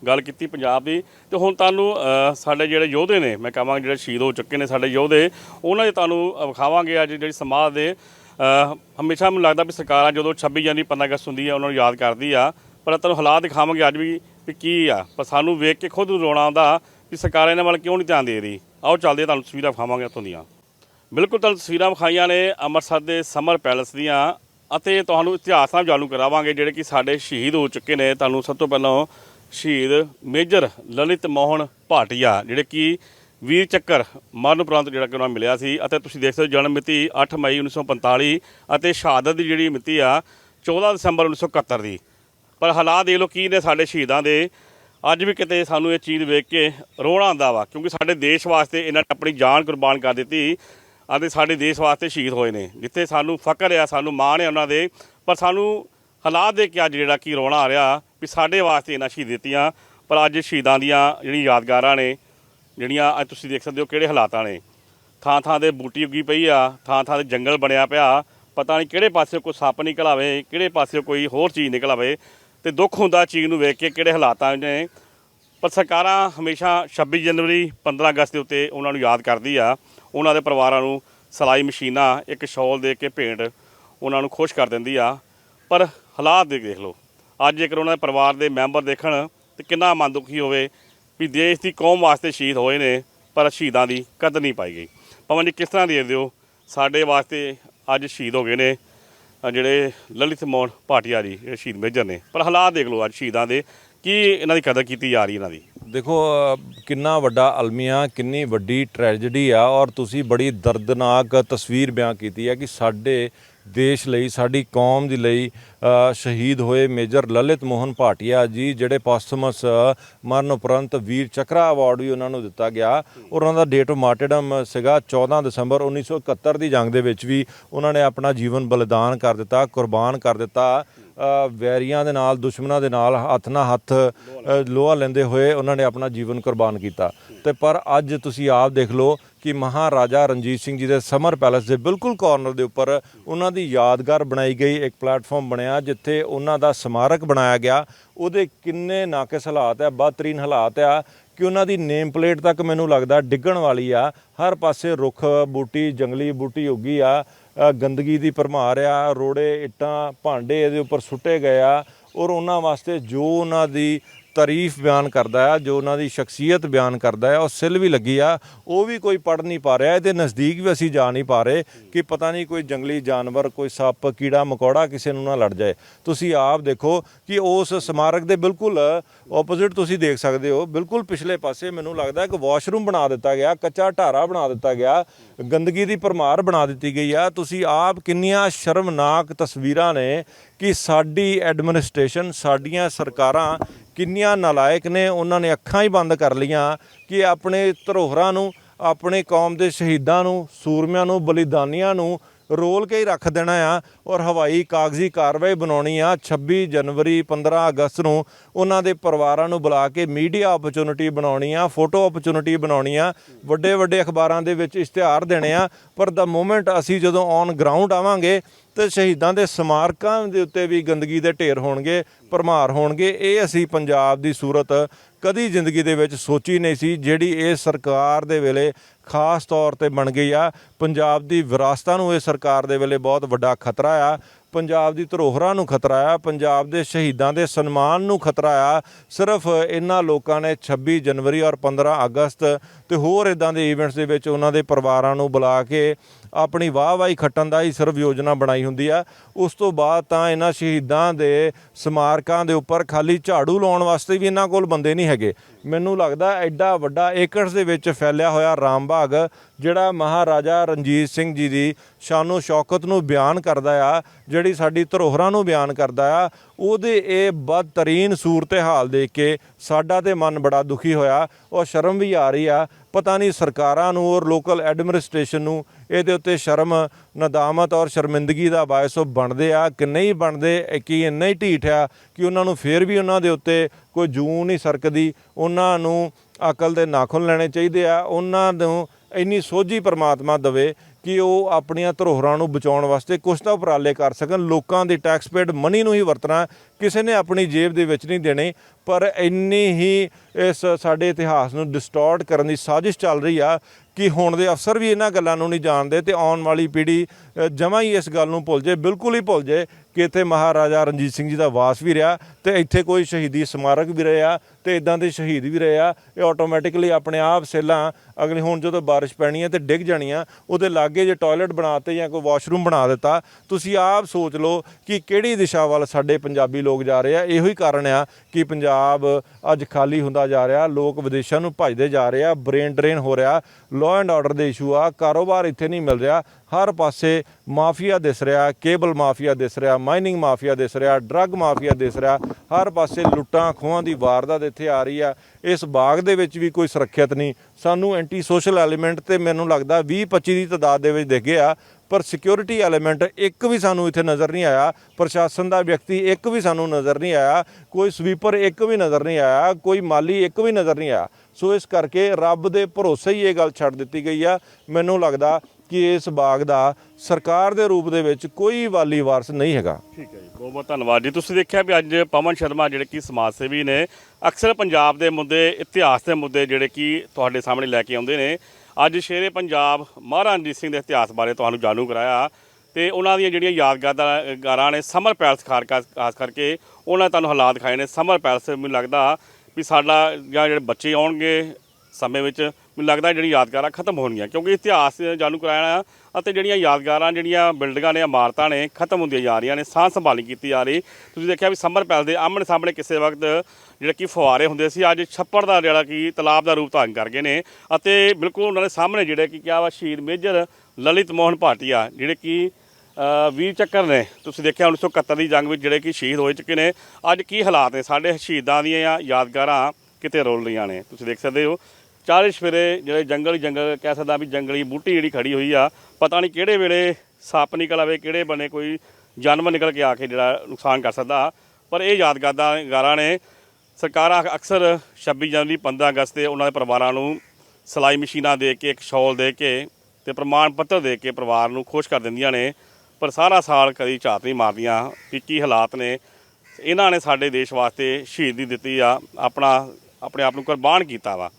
ਗੱਲ ਕੀਤੀ ਪੰਜਾਬ ਦੀ। ਤੇ ਹੁਣ ਤੁਹਾਨੂੰ ਸਾਡੇ ਜਿਹੜੇ ਯੋਧੇ ਨੇ, ਮੈਂ ਕਹਾਂਗਾ ਜਿਹੜੇ ਸ਼ਹੀਦ ਹੋ ਚੁੱਕੇ ਨੇ ਸਾਡੇ ਯੋਧੇ, ਉਹਨਾਂ ਦੇ ਤੁਹਾਨੂੰ ਵਿਖਾਵਾਂਗੇ ਅੱਜ ਜਿਹੜੀ ਸਮਾਜ ਦੇ ਹਮੇਸ਼ਾ ਮੈਨੂੰ ਲੱਗਦਾ ਵੀ ਸਰਕਾਰਾਂ ਜਦੋਂ 26 ਜਨਵਰੀ 15 ਅਗਸਤ ਹੁੰਦੀ ਆ, ਉਹਨਾਂ ਨੂੰ ਯਾਦ ਕਰਦੀ ਆ। ਪਰ ਤੁਹਾਨੂੰ ਹਾਲਾਤ ਦਿਖਾਵਾਂਗੇ ਅੱਜ ਵੀ ਵੀ ਕੀ ਆ। ਪਰ ਸਾਨੂੰ ਵੇਖ ਕੇ ਖੁਦ ਰੋਣਾ ਆਉਂਦਾ ਵੀ ਸਰਕਾਰ ਇਹਨਾਂ ਵੱਲ ਕਿਉਂ ਨਹੀਂ ਧਿਆਨ ਦੇ ਰਹੀ। ਆਓ ਚੱਲਦੇ ਹਾਂ, ਤੁਹਾਨੂੰ ਤਸਵੀਰਾਂ ਵਿਖਾਵਾਂਗੇ ਉੱਥੋਂ ਦੀਆਂ। ਬਿਲਕੁਲ ਤੁਹਾਨੂੰ ਤਸਵੀਰਾਂ ਵਿਖਾਈਆਂ ਨੇ ਅੰਮ੍ਰਿਤਸਰ ਦੇ ਸਮਰ ਪੈਲਸ ਦੀਆਂ ਅਤੇ ਤੁਹਾਨੂੰ ਇਤਿਹਾਸ ਨਾਲ ਜਾਣੂ ਕਰਾਵਾਂਗੇ ਜਿਹੜੇ ਕਿ ਸਾਡੇ ਸ਼ਹੀਦ ਹੋ ਚੁੱਕੇ ਨੇ। ਤੁਹਾਨੂੰ ਸਭ ਤੋਂ ਪਹਿਲਾਂ ਸ਼ਹੀਦ ਮੇਜਰ ਲਲਿਤ ਮੋਹਨ ਭਾਟੀਆ ਜਿਹੜੇ ਕਿ ਵੀਰ ਚੱਕਰ ਮਰਨ ਉਪਰੰਤ ਜਿਹੜਾ ਕਿ ਉਹਨਾਂ ਨੂੰ ਮਿਲਿਆ ਸੀ ਅਤੇ ਤੁਸੀਂ ਦੇਖ ਸਕਦੇ ਹੋ ਜਨਮ ਮਿਤੀ 8 ਮਈ 1945 ਅਤੇ ਸ਼ਹਾਦਤ ਦੀ ਜਿਹੜੀ ਮਿਤੀ ਆ 14 ਦਸੰਬਰ 1971 ਦੀ। ਪਰ ਹਾਲਾਤ ਦੇਖ ਲਓ ਕੀ ਨੇ ਸਾਡੇ ਸ਼ਹੀਦਾਂ ਦੇ। ਅੱਜ ਵੀ ਕਿਤੇ ਸਾਨੂੰ ਇਹ ਚੀਜ਼ ਵੇਖ ਕੇ ਰੋਣਾ ਆਉਂਦਾ ਵਾ, ਕਿਉਂਕਿ ਸਾਡੇ ਦੇਸ਼ ਵਾਸਤੇ ਇਹਨਾਂ ਨੇ ਆਪਣੀ ਜਾਨ ਕੁਰਬਾਨ ਕਰ ਦਿੱਤੀ ਅਤੇ ਸਾਡੇ ਦੇਸ਼ ਵਾਸਤੇ ਸ਼ਹੀਦ ਹੋਏ ਨੇ, ਜਿੱਥੇ ਸਾਨੂੰ ਫਕਰ ਆ, ਸਾਨੂੰ ਮਾਣ ਹੈ ਉਹਨਾਂ ਦੇ। ਪਰ ਸਾਨੂੰ ਹਾਲਾਤ ਦੇ ਕੇ ਅੱਜ ਜਿਹੜਾ ਕੀ ਰੋਣਾ ਆ ਰਿਹਾ ਵੀ ਸਾਡੇ ਵਾਸਤੇ ਇਹਨਾਂ ਸ਼ਹੀਦ ਦਿੱਤੀਆਂ, ਪਰ ਅੱਜ ਸ਼ਹੀਦਾਂ ਦੀਆਂ ਜਿਹੜੀਆਂ ਯਾਦਗਾਰਾਂ ਨੇ, ਜਿਹੜੀਆਂ ਅੱਜ ਤੁਸੀਂ ਦੇਖ ਸਕਦੇ ਹੋ ਕਿਹੜੇ ਹਾਲਾਤਾਂ ਨੇ। ਥਾਂ ਥਾਂ 'ਤੇ ਬੂਟੀ ਉੱਗੀ ਪਈ ਆ, ਥਾਂ ਥਾਂ 'ਤੇ ਜੰਗਲ ਬਣਿਆ ਪਿਆ, ਪਤਾ ਨਹੀਂ ਕਿਹੜੇ ਪਾਸੇ ਕੋਈ ਸੱਪ ਨਿਕਲ ਆਵੇ, ਕਿਹੜੇ ਪਾਸੇ ਕੋਈ ਹੋਰ ਚੀਜ਼ ਨਿਕਲ ਆਵੇ। ਤੇ ਦੁੱਖ ਹੁੰਦਾ ਚੀਜ਼ ਨੂੰ ਵੇਖ ਕੇ ਕਿਹੜੇ ਹਾਲਾਤਾਂ ਨੇ। ਪਰ ਸਰਕਾਰਾਂ ਹਮੇਸ਼ਾ 26 ਜਨਵਰੀ 15 ਅਗਸਤ ਦੇ ਉੱਤੇ ਉਹਨਾਂ ਨੂੰ ਯਾਦ ਕਰਦੀ ਆ। ਉਹਨਾਂ ਦੇ ਪਰਿਵਾਰਾਂ ਨੂੰ ਸਲਾਈ ਮਸ਼ੀਨਾਂ, ਇੱਕ ਸ਼ਾਲ ਦੇ ਕੇ ਭੇਂਟ ਉਹਨਾਂ ਨੂੰ ਖੁਸ਼ ਕਰ ਦਿੰਦੀ ਆ। ਪਰ ਹਾਲਾਤ ਦੇ ਦੇਖ ਲਓ। ਅੱਜ ਜੇਕਰ ਉਹਨਾਂ ਦੇ ਪਰਿਵਾਰ ਦੇ ਮੈਂਬਰ ਦੇਖਣ ਤੇ ਕਿੰਨਾ ਮਨ ਦੁਖੀ ਹੋਵੇ ਵੀ ਦੇਸ਼ ਦੀ ਕੌਮ ਵਾਸਤੇ ਸ਼ਹੀਦ ਹੋਏ ਨੇ, ਪਰ ਸ਼ਹੀਦਾਂ ਦੀ ਕਦਰ ਨਹੀਂ ਪਾਈ ਗਈ। ਭਾਵੇਂ ਜੀ ਕਿਸ ਤਰ੍ਹਾਂ ਦੇ ਦਿਓ, ਸਾਡੇ ਵਾਸਤੇ ਅੱਜ ਸ਼ਹੀਦ ਹੋ ਗਏ ਨੇ। ਅ ਜਿਹੜੇ ਲਲਿਤ ਮੋਹਨ ਭਾਟੀਆ ਜੀ ਜਿਹੜੇ ਸ਼ਹੀਦ ਮੇਜਰ ਨੇ। ਪਰ ਹਾਲਾਤ ਦੇਖ ਲਓ ਅੱਜ ਸ਼ਹੀਦਾਂ ਦੇ। ਕੀ ਇਹਨਾਂ ਦੀ ਕਦਰ ਕੀਤੀ ਜਾ ਰਹੀ ਇਹਨਾਂ ਦੀ? ਦੇਖੋ ਅ, ਕਿੰਨਾ ਵੱਡਾ ਅਲਮੀਆ ਕਿੰਨੀ ਵੱਡੀ ਟ੍ਰੈਜੇਡੀ ਆ ਔਰ ਤੁਸੀਂ ਬੜੀ ਦਰਦਨਾਕ ਤਸਵੀਰ ਬਿਆਨ ਕੀਤੀ ਹੈ ਕਿ ਸਾਡੇ ਦੇਸ਼ ਲਈ, ਸਾਡੀ ਕੌਮ ਦੇ ਲਈ ਸ਼ਹੀਦ ਹੋਏ ਮੇਜਰ ਲਲਿਤ ਮੋਹਨ ਭਾਟੀਆ ਜੀ, ਜਿਹੜੇ ਪੋਸਥਮਸ ਮਰਨ ਉਪਰੰਤ ਵੀਰ ਚੱਕਰਾ ਅਵਾਰਡ ਵੀ ਉਹਨਾਂ ਨੂੰ ਦਿੱਤਾ ਗਿਆ। ਔਰ ਉਹਨਾਂ ਦਾ ਡੇਟ ਆਫ ਮਾਰਟੀਰਡਮ ਸੀਗਾ 14 ਦਸੰਬਰ 1971 ਦੀ ਜੰਗ ਦੇ ਵਿੱਚ ਵੀ ਉਹਨਾਂ ਨੇ ਆਪਣਾ ਜੀਵਨ ਬਲੀਦਾਨ ਕਰ ਦਿੱਤਾ, ਕੁਰਬਾਨ ਕਰ ਦਿੱਤਾ। ਵੈਰੀਆਂ ਦੇ ਨਾਲ, ਦੁਸ਼ਮਣਾਂ ਦੇ ਨਾਲ, ਹੱਥ ਨਾਲ ਹੱਥ ਲੋਹਾ ਲੈਂਦੇ ਹੋਏ ਉਹਨਾਂ ਨੇ ਆਪਣਾ ਜੀਵਨ ਕੁਰਬਾਨ ਕੀਤਾ। ਤੇ ਪਰ ਅੱਜ ਤੁਸੀਂ ਆਪ ਦੇਖ ਲਓ ਕਿ ਮਹਾਰਾਜਾ ਰਣਜੀਤ ਸਿੰਘ ਜੀ ਦੇ ਸਮਰ ਪੈਲੇਸ ਦੇ ਬਿਲਕੁਲ ਕਾਰਨਰ ਦੇ ਉੱਪਰ ਉਹਨਾਂ ਦੀ ਯਾਦਗਾਰ ਬਣਾਈ ਗਈ, ਇੱਕ ਪਲੇਟਫਾਰਮ ਬਣਿਆ ਜਿੱਥੇ ਉਹਨਾਂ ਦਾ ਸਮਾਰਕ ਬਣਾਇਆ ਗਿਆ। ਉਹਦੇ ਕਿੰਨੇ ਨਾਕਿਸ ਹਾਲਾਤ ਹੈ ਬਦਤਰੀਨ ਹਾਲਾਤ ਆ ਕਿ ਉਹਨਾਂ ਦੀ ਨੇਮ ਪਲੇਟ ਤੱਕ ਮੈਨੂੰ ਲੱਗਦਾ ਡਿੱਗਣ ਵਾਲੀ ਆ। ਹਰ ਪਾਸੇ ਰੁੱਖ, ਬੂਟੀ, ਜੰਗਲੀ ਬੂਟੀ ਉੱਗੀ ਆ। ਗੰਦਗੀ ਦੀ ਭਰਮਾਰ ਆ, ਰੋੜੇ, ਇੱਟਾਂ, ਭਾਂਡੇ ਇਹਦੇ ਉੱਪਰ ਸੁੱਟੇ ਗਏ ਆ ਔਰ ਉਹਨਾਂ ਵਾਸਤੇ ਜੋ ਉਹਨਾਂ ਦੀ ਤਾਰੀਫ ਬਿਆਨ ਕਰਦਾ ਆ, ਜੋ ਉਹਨਾਂ ਦੀ ਸ਼ਖਸੀਅਤ ਬਿਆਨ ਕਰਦਾ ਹੈ ਉਹ ਸਿਲ ਵੀ ਲੱਗੀ ਆ, ਉਹ ਵੀ ਕੋਈ ਪੜ ਨਹੀਂ ਪਾ ਰਿਹਾ, ਇਹਦੇ ਨਜ਼ਦੀਕ ਵੀ ਅਸੀਂ ਜਾ ਨਹੀਂ ਪਾ ਰਹੇ ਕਿ ਪਤਾ ਨਹੀਂ ਕੋਈ ਜੰਗਲੀ ਜਾਨਵਰ, ਕੋਈ ਸੱਪ, ਕੀੜਾ, ਮਕੌੜਾ ਕਿਸੇ ਨੂੰ ਨਾ ਲੜ ਜਾਏ। ਤੁਸੀਂ ਆਪ ਦੇਖੋ ਕਿ ਉਸ ਸਮਾਰਕ ਦੇ ਬਿਲਕੁਲ ਆਪੋਜ਼ਿਟ ਤੁਸੀਂ ਦੇਖ ਸਕਦੇ ਹੋ, ਬਿਲਕੁਲ ਪਿਛਲੇ ਪਾਸੇ ਮੈਨੂੰ ਲੱਗਦਾ ਇੱਕ ਵਾਸ਼ਰੂਮ ਬਣਾ ਦਿੱਤਾ ਗਿਆ, ਕੱਚਾ ਢਾਰਾ ਬਣਾ ਦਿੱਤਾ ਗਿਆ, ਗੰਦਗੀ ਦੀ ਭਰਮਾਰ ਬਣਾ ਦਿੱਤੀ ਗਈ ਆ। ਤੁਸੀਂ ਆਪ ਕਿੰਨੀਆਂ ਸ਼ਰਮਨਾਕ ਤਸਵੀਰਾਂ ਨੇ ਕਿ ਸਾਡੀ ਐਡਮਿਨਿਸਟ੍ਰੇਸ਼ਨ ਸਾਡੀਆਂ ਸਰਕਾਰਾਂ ਕਿੰਨੀਆਂ ਨਾਲਾਇਕ ਨੇ, ਉਹਨਾਂ ਨੇ ਅੱਖਾਂ ਹੀ ਬੰਦ ਕਰ ਲੀਆਂ ਕਿ ਆਪਣੇ ਧਰੋਹਰਾਂ ਨੂੰ, ਆਪਣੇ ਕੌਮ ਦੇ ਸ਼ਹੀਦਾਂ ਨੂੰ, ਸੂਰਮਿਆਂ ਨੂੰ, ਬਲੀਦਾਨੀਆਂ ਨੂੰ ਰੋਲ ਕੇ ਹੀ ਰੱਖ ਦੇਣਾ ਆ ਔਰ ਹਵਾਈ ਕਾਗਜ਼ੀ ਕਾਰਵਾਈ ਬਣਾਉਣੀ ਆ। 26 ਜਨਵਰੀ 15 ਅਗਸਤ ਨੂੰ ਉਹਨਾਂ ਦੇ ਪਰਿਵਾਰਾਂ ਨੂੰ ਬੁਲਾ ਕੇ ਮੀਡੀਆ ਓਪਰਚੁਨਿਟੀ ਬਣਾਉਣੀ ਆ ਫੋਟੋ ਓਪਰਚੁਨਿਟੀ ਬਣਾਉਣੀ ਆ। ਵੱਡੇ ਵੱਡੇ ਅਖਬਾਰਾਂ ਦੇ ਵਿੱਚ ਇਸ਼ਤਿਹਾਰ ਦੇਣੇ ਆ। ਪਰ ਦਾ ਮੂਮੈਂਟ ਅਸੀਂ ਜਦੋਂ ਔਨ ਗਰਾਊਂਡ ਆਵਾਂਗੇ ਤੇ ਸ਼ਹੀਦਾਂ ਦੇ ਸਮਾਰਕਾਂ ਦੇ ਉੱਤੇ ਵੀ ਗੰਦਗੀ ਦੇ ਢੇਰ ਹੋਣਗੇ, ਭਰਮਾਰ ਹੋਣਗੇ। ਇਹ ਅਸੀਂ ਪੰਜਾਬ ਦੀ ਸੂਰਤ ਕਦੀ ਜ਼ਿੰਦਗੀ ਦੇ ਵਿੱਚ ਸੋਚੀ ਨਹੀਂ ਸੀ ਜਿਹੜੀ ਇਹ ਸਰਕਾਰ ਦੇ ਵੇਲੇ ਖਾਸ ਤੌਰ ਤੇ ਬਣ ਗਈ ਆ। ਪੰਜਾਬ ਦੀ ਵਿਰਾਸਤਾਂ ਨੂੰ ਇਹ ਸਰਕਾਰ ਦੇ ਵੇਲੇ ਬਹੁਤ ਵੱਡਾ ਖਤਰਾ ਆ। ਪੰਜਾਬ ਦੀ ਧਰੋਹਰਾਂ ਨੂੰ ਖਤਰਾ ਆ। ਪੰਜਾਬ ਦੇ ਸ਼ਹੀਦਾਂ ਦੇ ਸਨਮਾਨ ਨੂੰ ਖਤਰਾ ਆ। ਸਿਰਫ ਇਹਨਾਂ ਲੋਕਾਂ ਨੇ 26 ਜਨਵਰੀ ਔਰ 15 ਅਗਸਤ ਤੇ ਹੋਰ ਇਦਾਂ ਦੇ ਇਵੈਂਟਸ ਦੇ ਵਿੱਚ ਉਹਨਾਂ ਦੇ ਪਰਿਵਾਰਾਂ ਨੂੰ ਬੁਲਾ ਕੇ ਆਪਣੀ ਵਾਹ-ਵਾਹੀ ਖੱਟਣ ਦਾ ਹੀ ਸਿਰਫ ਯੋਜਨਾ ਬਣਾਈ ਹੁੰਦੀ ਆ। ਉਸ ਤੋਂ ਬਾਅਦ ਤਾਂ ਇਹਨਾਂ ਸ਼ਹੀਦਾਂ ਦੇ ਸਮਾਰਕਾਂ ਦੇ ਉੱਪਰ ਖਾਲੀ ਝਾੜੂ ਲਾਉਣ ਵਾਸਤੇ ਵੀ ਇਹਨਾਂ ਕੋਲ ਬੰਦੇ ਨਹੀਂ ਹੈਗੇ। ਮੈਨੂੰ ਲੱਗਦਾ ਐਡਾ ਵੱਡਾ ਏਕੜਸ ਦੇ ਵਿੱਚ ਫੈਲਿਆ ਹੋਇਆ ਰਾਮਬਾਗ, ਜਿਹੜਾ ਮਹਾਰਾਜਾ ਰਣਜੀਤ ਸਿੰਘ ਜੀ ਦੀ ਸ਼ਾਨੋ ਸ਼ੌਕਤ ਨੂੰ ਬਿਆਨ ਕਰਦਾ ਆ, ਜਿਹੜੀ ਸਾਡੀ ਧਰੋਹਰਾਂ ਨੂੰ ਬਿਆਨ ਕਰਦਾ ਆ, ਉਹਦੇ ਇਹ ਬਦਤਰੀਨ ਸੂਰਤ-ਹਾਲ ਦੇਖ ਕੇ ਸਾਡਾ ਤੇ ਮਨ ਬੜਾ ਦੁਖੀ ਹੋਇਆ। ਔਰ ਸ਼ਰਮ ਵੀ ਆ ਰਹੀ ਆ। ਪਤਾ ਨਹੀਂ ਸਰਕਾਰਾਂ ਨੂੰ ਔਰ ਲੋਕਲ ਐਡਮਿਨਿਸਟ੍ਰੇਸ਼ਨ ਨੂੰ ਇਹਦੇ ਉੱਤੇ ਸ਼ਰਮ, ਨਦਾਮਤ ਔਰ ਸ਼ਰਮਿੰਦਗੀ ਦਾ ਬਾਇਸ ਉਹ ਬਣਦੇ ਆ ਕਿ ਨਹੀਂ ਬਣਦੇ, ਇਹ ਕੀ ਇੰਨਾ ਹੀ ਢੀਠ ਆ ਕਿ ਉਹਨਾਂ ਨੂੰ ਫੇਰ ਵੀ ਉਹਨਾਂ ਦੇ ਉੱਤੇ ਕੋਈ ਜੂੰ ਨਹੀਂ ਸਰਕਦੀ। ਉਹਨਾਂ ਨੂੰ ਅਕਲ ਦੇ ਨਾਖੁਨ ਲੈਣੇ ਚਾਹੀਦੇ ਆ। ਉਹਨਾਂ ਨੂੰ ਇੰਨੀ ਸੋਝੀ ਪਰਮਾਤਮਾ ਦਵੇ ਕਿ ਉਹ ਆਪਣੀਆਂ ਧਰੋਹਰਾਂ ਨੂੰ ਬਚਾਉਣ ਵਾਸਤੇ ਕੁਝ ਤਾਂ ਉਪਰਾਲੇ ਕਰ ਸਕਣ। ਲੋਕਾਂ ਦੀ ਟੈਕਸ ਪੇਡ ਮਨੀ ਨੂੰ ਹੀ ਵਰਤਣਾ, ਕਿਸੇ ਨੇ ਆਪਣੀ ਜੇਬ ਦੇ ਵਿੱਚ ਨਹੀਂ ਦੇਣੇ, ਪਰ ਇੰਨੀ ਹੀ ਇਸ ਸਾਡੇ ਇਤਿਹਾਸ ਨੂੰ ਡਿਸਟੋਰਟ ਕਰਨ ਦੀ ਸਾਜ਼ਿਸ਼ ਚੱਲ ਰਹੀ ਆ ਕਿ ਹੁਣ ਦੇ ਅਫਸਰ ਵੀ ਇਹਨਾਂ ਗੱਲਾਂ ਨੂੰ ਨਹੀਂ ਜਾਣਦੇ ਤੇ ਆਉਣ ਵਾਲੀ ਪੀੜ੍ਹੀ ਜਮਾਂ ਹੀ ਇਸ ਗੱਲ ਨੂੰ ਭੁੱਲ ਜੇ ਬਿਲਕੁਲ ਹੀ ਭੁੱਲ ਜੇ ਕਿ ਇੱਥੇ ਮਹਾਰਾਜਾ ਰਣਜੀਤ ਸਿੰਘ ਜੀ ਦਾ ਵਾਸ ਵੀ ਰਿਹਾ ਤੇ ਇੱਥੇ ਕੋਈ ਸ਼ਹੀਦੀ ਸਮਾਰਕ ਵੀ ਰਿਹਾ ਤੇ ਇਦਾਂ ਦੇ ਸ਼ਹੀਦ ਵੀ ਰਹੇ ਆ, ਇਹ ਆਟੋਮੈਟਿਕਲੀ ਆਪਣੇ ਆਪ ਸੇਲਾਂ ਅਗਲੇ ਹੁਣ ਜਦੋਂ ਬਾਰਿਸ਼ ਪੈਣੀ ਹੈ ਤੇ ਡਿੱਗ ਜਾਣੀਆਂ ਉਹਦੇ ਲਾਗੇ ਜੇ ਟਾਇਲਟ ਬਣਾਤੇ ਜਾਂ ਕੋਈ ਵਾਸ਼ਰੂਮ ਬਣਾ ਦਿੱਤਾ, ਤੁਸੀਂ ਆਪ ਸੋਚ ਲਓ ਕਿ ਕਿਹੜੀ ਦਿਸ਼ਾ ਵੱਲ ਸਾਡੇ ਪੰਜਾਬੀ ਲੋਕ ਜਾ ਰਹੇ ਆ। ਇਹੋ ਹੀ ਕਾਰਨ ਆ ਕਿ ਪੰਜਾਬ ਅੱਜ ਖਾਲੀ ਹੁੰਦਾ ਜਾ ਰਿਹਾ, ਲੋਕ ਵਿਦੇਸ਼ਾਂ ਨੂੰ ਭੱਜਦੇ ਜਾ ਰਹੇ ਆ ਬ੍ਰੇਨ ਡਰੇਨ ਹੋ ਰਿਹਾ ਲਾਅ ਐਂਡ ਆਰਡਰ ਦੇ ਇਸ਼ੂ ਆ, ਕਾਰੋਬਾਰ ਇੱਥੇ ਨਹੀਂ ਮਿਲ ਰਿਹਾ, ਹਰ ਪਾਸੇ ਮਾਫੀਆ ਦਿਸ ਰਿਹਾ ਕੇਬਲ ਮਾਫੀਆ ਦਿਸ ਰਿਹਾ ਮਾਈਨਿੰਗ ਮਾਫੀਆ ਦਿਸ ਰਿਹਾ ਡਰੱਗ ਮਾਫੀਆ ਦਿਸ ਰਿਹਾ, ਹਰ ਪਾਸੇ ਲੁੱਟਾਂ ਖੋਹਾਂ ਦੀ ਵਾਰਦਾਤ ਇੱਥੇ ਆ ਰਹੀ ਆ। ਇਸ ਬਾਗ ਦੇ ਵਿੱਚ ਵੀ ਕੋਈ ਸੁਰੱਖਿਅਤ ਨਹੀਂ, ਸਾਨੂੰ ਐਂਟੀ ਸੋਸ਼ਲ ਐਲੀਮੈਂਟ ਤੇ ਮੈਨੂੰ ਲੱਗਦਾ 20 25 ਦੀ ਤਦਾਦ ਦੇ ਵਿੱਚ ਦਿਖ ਆ ਪਰ ਸਿਕਿਉਰਿਟੀ ਐਲੀਮੈਂਟ ਇੱਕ ਵੀ ਸਾਨੂੰ ਇੱਥੇ ਨਜ਼ਰ ਨਹੀਂ ਆਇਆ, ਪ੍ਰਸ਼ਾਸਨ ਦਾ ਵਿਅਕਤੀ ਇੱਕ ਵੀ ਸਾਨੂੰ ਨਜ਼ਰ ਨਹੀਂ ਆਇਆ, ਕੋਈ ਸਵੀਪਰ ਇੱਕ ਵੀ ਨਜ਼ਰ ਨਹੀਂ ਆਇਆ, ਕੋਈ ਮਾਲੀ ਇੱਕ ਵੀ ਨਜ਼ਰ ਨਹੀਂ ਆਇਆ। ਸੋ ਇਸ ਕਰਕੇ ਰੱਬ ਦੇ ਭਰੋਸੇ ਹੀ ਇਹ ਗੱਲ ਛੱਡ ਦਿੱਤੀ ਗਈ ਆ। ਮੈਨੂੰ ਲੱਗਦਾ ਕਿ ਇਸ ਬਾਗ ਦਾ ਸਰਕਾਰ ਦੇ ਰੂਪ ਦੇ ਵਿੱਚ ਕੋਈ ਵਾਲੀ ਵਾਰਸ ਨਹੀਂ ਹੈਗਾ। ਠੀਕ ਹੈ ਜੀ, ਬਹੁਤ ਬਹੁਤ ਧੰਨਵਾਦ ਜੀ। ਤੁਸੀਂ ਦੇਖਿਆ ਵੀ ਅੱਜ ਪਵਨ ਸ਼ਰਮਾ ਜਿਹੜੇ ਕਿ ਸਮਾਜ ਸੇਵੀ ਨੇ, ਅਕਸਰ ਪੰਜਾਬ ਦੇ ਮੁੱਦੇ, ਇਤਿਹਾਸ ਦੇ ਮੁੱਦੇ ਜਿਹੜੇ ਕਿ ਤੁਹਾਡੇ ਸਾਹਮਣੇ ਲੈ ਕੇ ਆਉਂਦੇ ਨੇ। ਅੱਜ ਸ਼ੇਰੇ ਪੰਜਾਬ ਮਹਾਰਾਜਾ ਰਣਜੀਤ ਸਿੰਘ ਦੇ ਇਤਿਹਾਸ ਬਾਰੇ ਤੁਹਾਨੂੰ ਜਾਣੂ ਕਰਾਇਆ ਤੇ ਉਹਨਾਂ ਦੀਆਂ ਜਿਹੜੀਆਂ ਯਾਦਗਾਰਾਂ, ਗਾਰਾਂ ਨੇ ਸਮਰ ਪੈਲਸ ਖਾਰ ਖਾਸ ਕਰਕੇ ਉਹਨਾਂ ਨੇ ਤੁਹਾਨੂੰ ਹਾਲਾਤ ਦਿਖਾਏ ਨੇ। ਸਮਰ ਪੈਲਸ, ਮੈਨੂੰ ਲੱਗਦਾ ਵੀ ਸਾਡਾ ਜਾਂ ਜਿਹੜੇ ਬੱਚੇ ਆਉਣਗੇ ਸਮੇਂ ਵਿੱਚ ਮੈਨੂੰ ਲੱਗਦਾ ਜਿਹੜੀ ਯਾਦਗਾਰਾਂ ਖਤਮ ਹੋਣਗੀਆਂ, ਕਿਉਂਕਿ ਇਤਿਹਾਸ ਜਾਣੂ ਕਰਾਇਆ ਅਤੇ ਜਿਹੜੀਆਂ ਯਾਦਗਾਰਾਂ, ਜਿਹੜੀਆਂ ਬਿਲਡਿੰਗਾਂ ਨੇ, ਇਮਾਰਤਾਂ ਨੇ ਖਤਮ ਹੁੰਦੀਆਂ ਜਾ ਰਹੀਆਂ ਨੇ ਸਾਂਭ ਸੰਭਾਲੀ ਕੀਤੀ ਜਾ ਰਹੀ। ਤੁਸੀਂ ਦੇਖਿਆ ਵੀ ਸਮਰ ਪੈਲ ਦੇ ਆਮਣੇ ਸਾਹਮਣੇ ਕਿਸੇ ਵਕਤ ਜਿਹੜੇ ਕਿ ਫੁਹਾਰੇ ਹੁੰਦੇ ਸੀ, ਅੱਜ ਛੱਪੜ ਦਾ ਜਿਹੜਾ ਕਿ ਤਲਾਬ ਦਾ ਰੂਪ ਧਾਰਨ ਕਰ ਗਏ ਨੇ ਅਤੇ ਬਿਲਕੁਲ ਉਹਨਾਂ ਦੇ ਸਾਹਮਣੇ ਜਿਹੜੇ ਕਿ ਕਿਹਾ ਵਾ ਸ਼ਹੀਦ ਮੇਜਰ ਲਲਿਤ ਮੋਹਨ ਭਾਟੀਆ, ਜਿਹੜੇ ਕਿ ਵੀਰ ਚੱਕਰ ਨੇ। ਤੁਸੀਂ ਦੇਖਿਆ 1971 ਦੀ ਜੰਗ ਵਿੱਚ ਜਿਹੜੇ ਕਿ ਸ਼ਹੀਦ ਹੋਏ ਚੁੱਕੇ ਨੇ। ਅੱਜ ਕੀ ਹਾਲਾਤ ਨੇ? ਸਾਡੇ ਸ਼ਹੀਦਾਂ ਦੀਆਂ ਯਾਦਗਾਰਾਂ ਕਿਤੇ ਰੋਲ ਰਹੀਆਂ ਨੇ? ਤੁਸੀਂ ਦੇਖ ਸਕਦੇ ਹੋ। ਚਾਰੇ ਸਵੇਰੇ ਜਿਹੜੇ ਜੰਗਲ ਜੰਗਲ ਕਹਿ ਸਕਦਾ ਵੀ ਜੰਗਲੀ ਬੂਟੀ ਜਿਹੜੀ ਖੜੀ ਹੋਈ ਆ, ਪਤਾ ਨਹੀਂ ਕਿਹੜੇ ਵੇਲੇ ਸੱਪ ਨਿਕਲ ਆਵੇ, ਕਿਹੜੇ ਬਣੇ ਕੋਈ ਜਾਨਵਰ ਨਿਕਲ ਕੇ ਆ ਕੇ ਜਿਹੜਾ ਨੁਕਸਾਨ ਕਰ ਸਕਦਾ। ਪਰ ਇਹ ਯਾਦਗਾਰਾਂ ਗਾਰਾਂ ਨੇ ਸਰਕਾਰਾਂ ਅਕਸਰ 26 ਜਨਵਰੀ 15 ਅਗਸਤ ਤੇ ਉਹਨਾਂ ਦੇ ਪਰਿਵਾਰਾਂ ਨੂੰ ਸਿਲਾਈ ਮਸ਼ੀਨਾਂ ਦੇ ਕੇ, ਇੱਕ ਸ਼ਾਲ ਦੇ ਕੇ ਤੇ ਪ੍ਰਮਾਣ ਪੱਤਰ ਦੇ ਕੇ ਪਰਿਵਾਰ ਨੂੰ ਖੁਸ਼ ਕਰ ਦਿੰਦੀਆਂ ਨੇ। ਪਰ ਸਾਰਾ ਸਾਲ ਕਦੀ ਝਾਤ ਨਹੀਂ ਮਾਰਦੀਆਂ ਕਿ ਕੀ ਹਾਲਾਤ ਨੇ। ਇਹਨਾਂ ਨੇ ਸਾਡੇ ਦੇਸ਼ ਵਾਸਤੇ ਸ਼ਹੀਦੀ ਦਿੱਤੀ ਆ, ਆਪਣਾ, ਆਪਣੇ ਆਪ ਨੂੰ ਕੁਰਬਾਨ ਕੀਤਾ ਵਾ।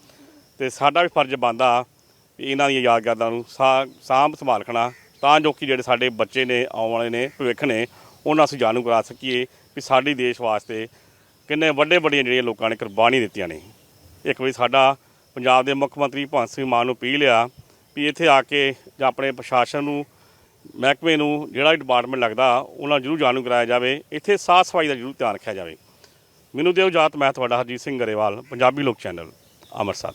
ਤੇ ਸਾਡਾ ਵੀ ਫਰਜ਼ ਬਣਦਾ ਵੀ ਇਹਨਾਂ ਦੀਆਂ ਯਾਦਗਾਰਾਂ ਨੂੰ ਸਾ- ਸਾਂਭ ਸੰਭਾਲ ਰੱਖਣਾ, ਤਾਂ ਜੋ ਕਿ ਜਿਹੜੇ ਸਾਡੇ ਬੱਚੇ ਨੇ, ਆਉਣ ਵਾਲੇ ਨੇ, ਭਵਿੱਖ ਨੇ, ਉਹਨਾਂ ਅਸੀਂ ਜਾਣੂ ਕਰਾ ਸਕੀਏ ਵੀ ਸਾਡੀ ਦੇਸ਼ ਵਾਸਤੇ ਕਿੰਨੇ ਵੱਡੇ ਵੱਡੀਆਂ ਜਿਹੜੀਆਂ ਲੋਕਾਂ ਨੇ ਕੁਰਬਾਨੀ ਦਿੱਤੀਆਂ ਨੇ। ਇੱਕ ਵਾਰੀ ਸਾਡਾ ਪੰਜਾਬ ਦੇ ਮੁੱਖ ਮੰਤਰੀ ਭਗਵੰਤ ਸਿੰਘ ਮਾਨ ਨੂੰ ਅਪੀਲ ਆ ਵੀ ਇੱਥੇ ਆ ਕੇ ਜਾਂ ਆਪਣੇ ਪ੍ਰਸ਼ਾਸਨ ਨੂੰ, ਮਹਿਕਮੇ ਨੂੰ, ਜਿਹੜਾ ਵੀ ਡਿਪਾਰਟਮੈਂਟ ਲੱਗਦਾ, ਉਹਨਾਂ ਨੂੰ ਜ਼ਰੂਰ ਜਾਣੂ ਕਰਾਇਆ ਜਾਵੇ, ਇੱਥੇ ਸਾਫ਼ ਸਫ਼ਾਈ ਦਾ ਜ਼ਰੂਰ ਧਿਆਨ ਰੱਖਿਆ ਜਾਵੇ। ਮੈਨੂੰ ਦਿਓ ਜਾਤ ਮੈਂ ਤੁਹਾਡਾ ਹਰਜੀਤ ਸਿੰਘ ਗਰੇਵਾਲ, ਪੰਜਾਬੀ ਲੋਕ ਚੈਨਲ, ਅੰਮ੍ਰਿਤਸਰ।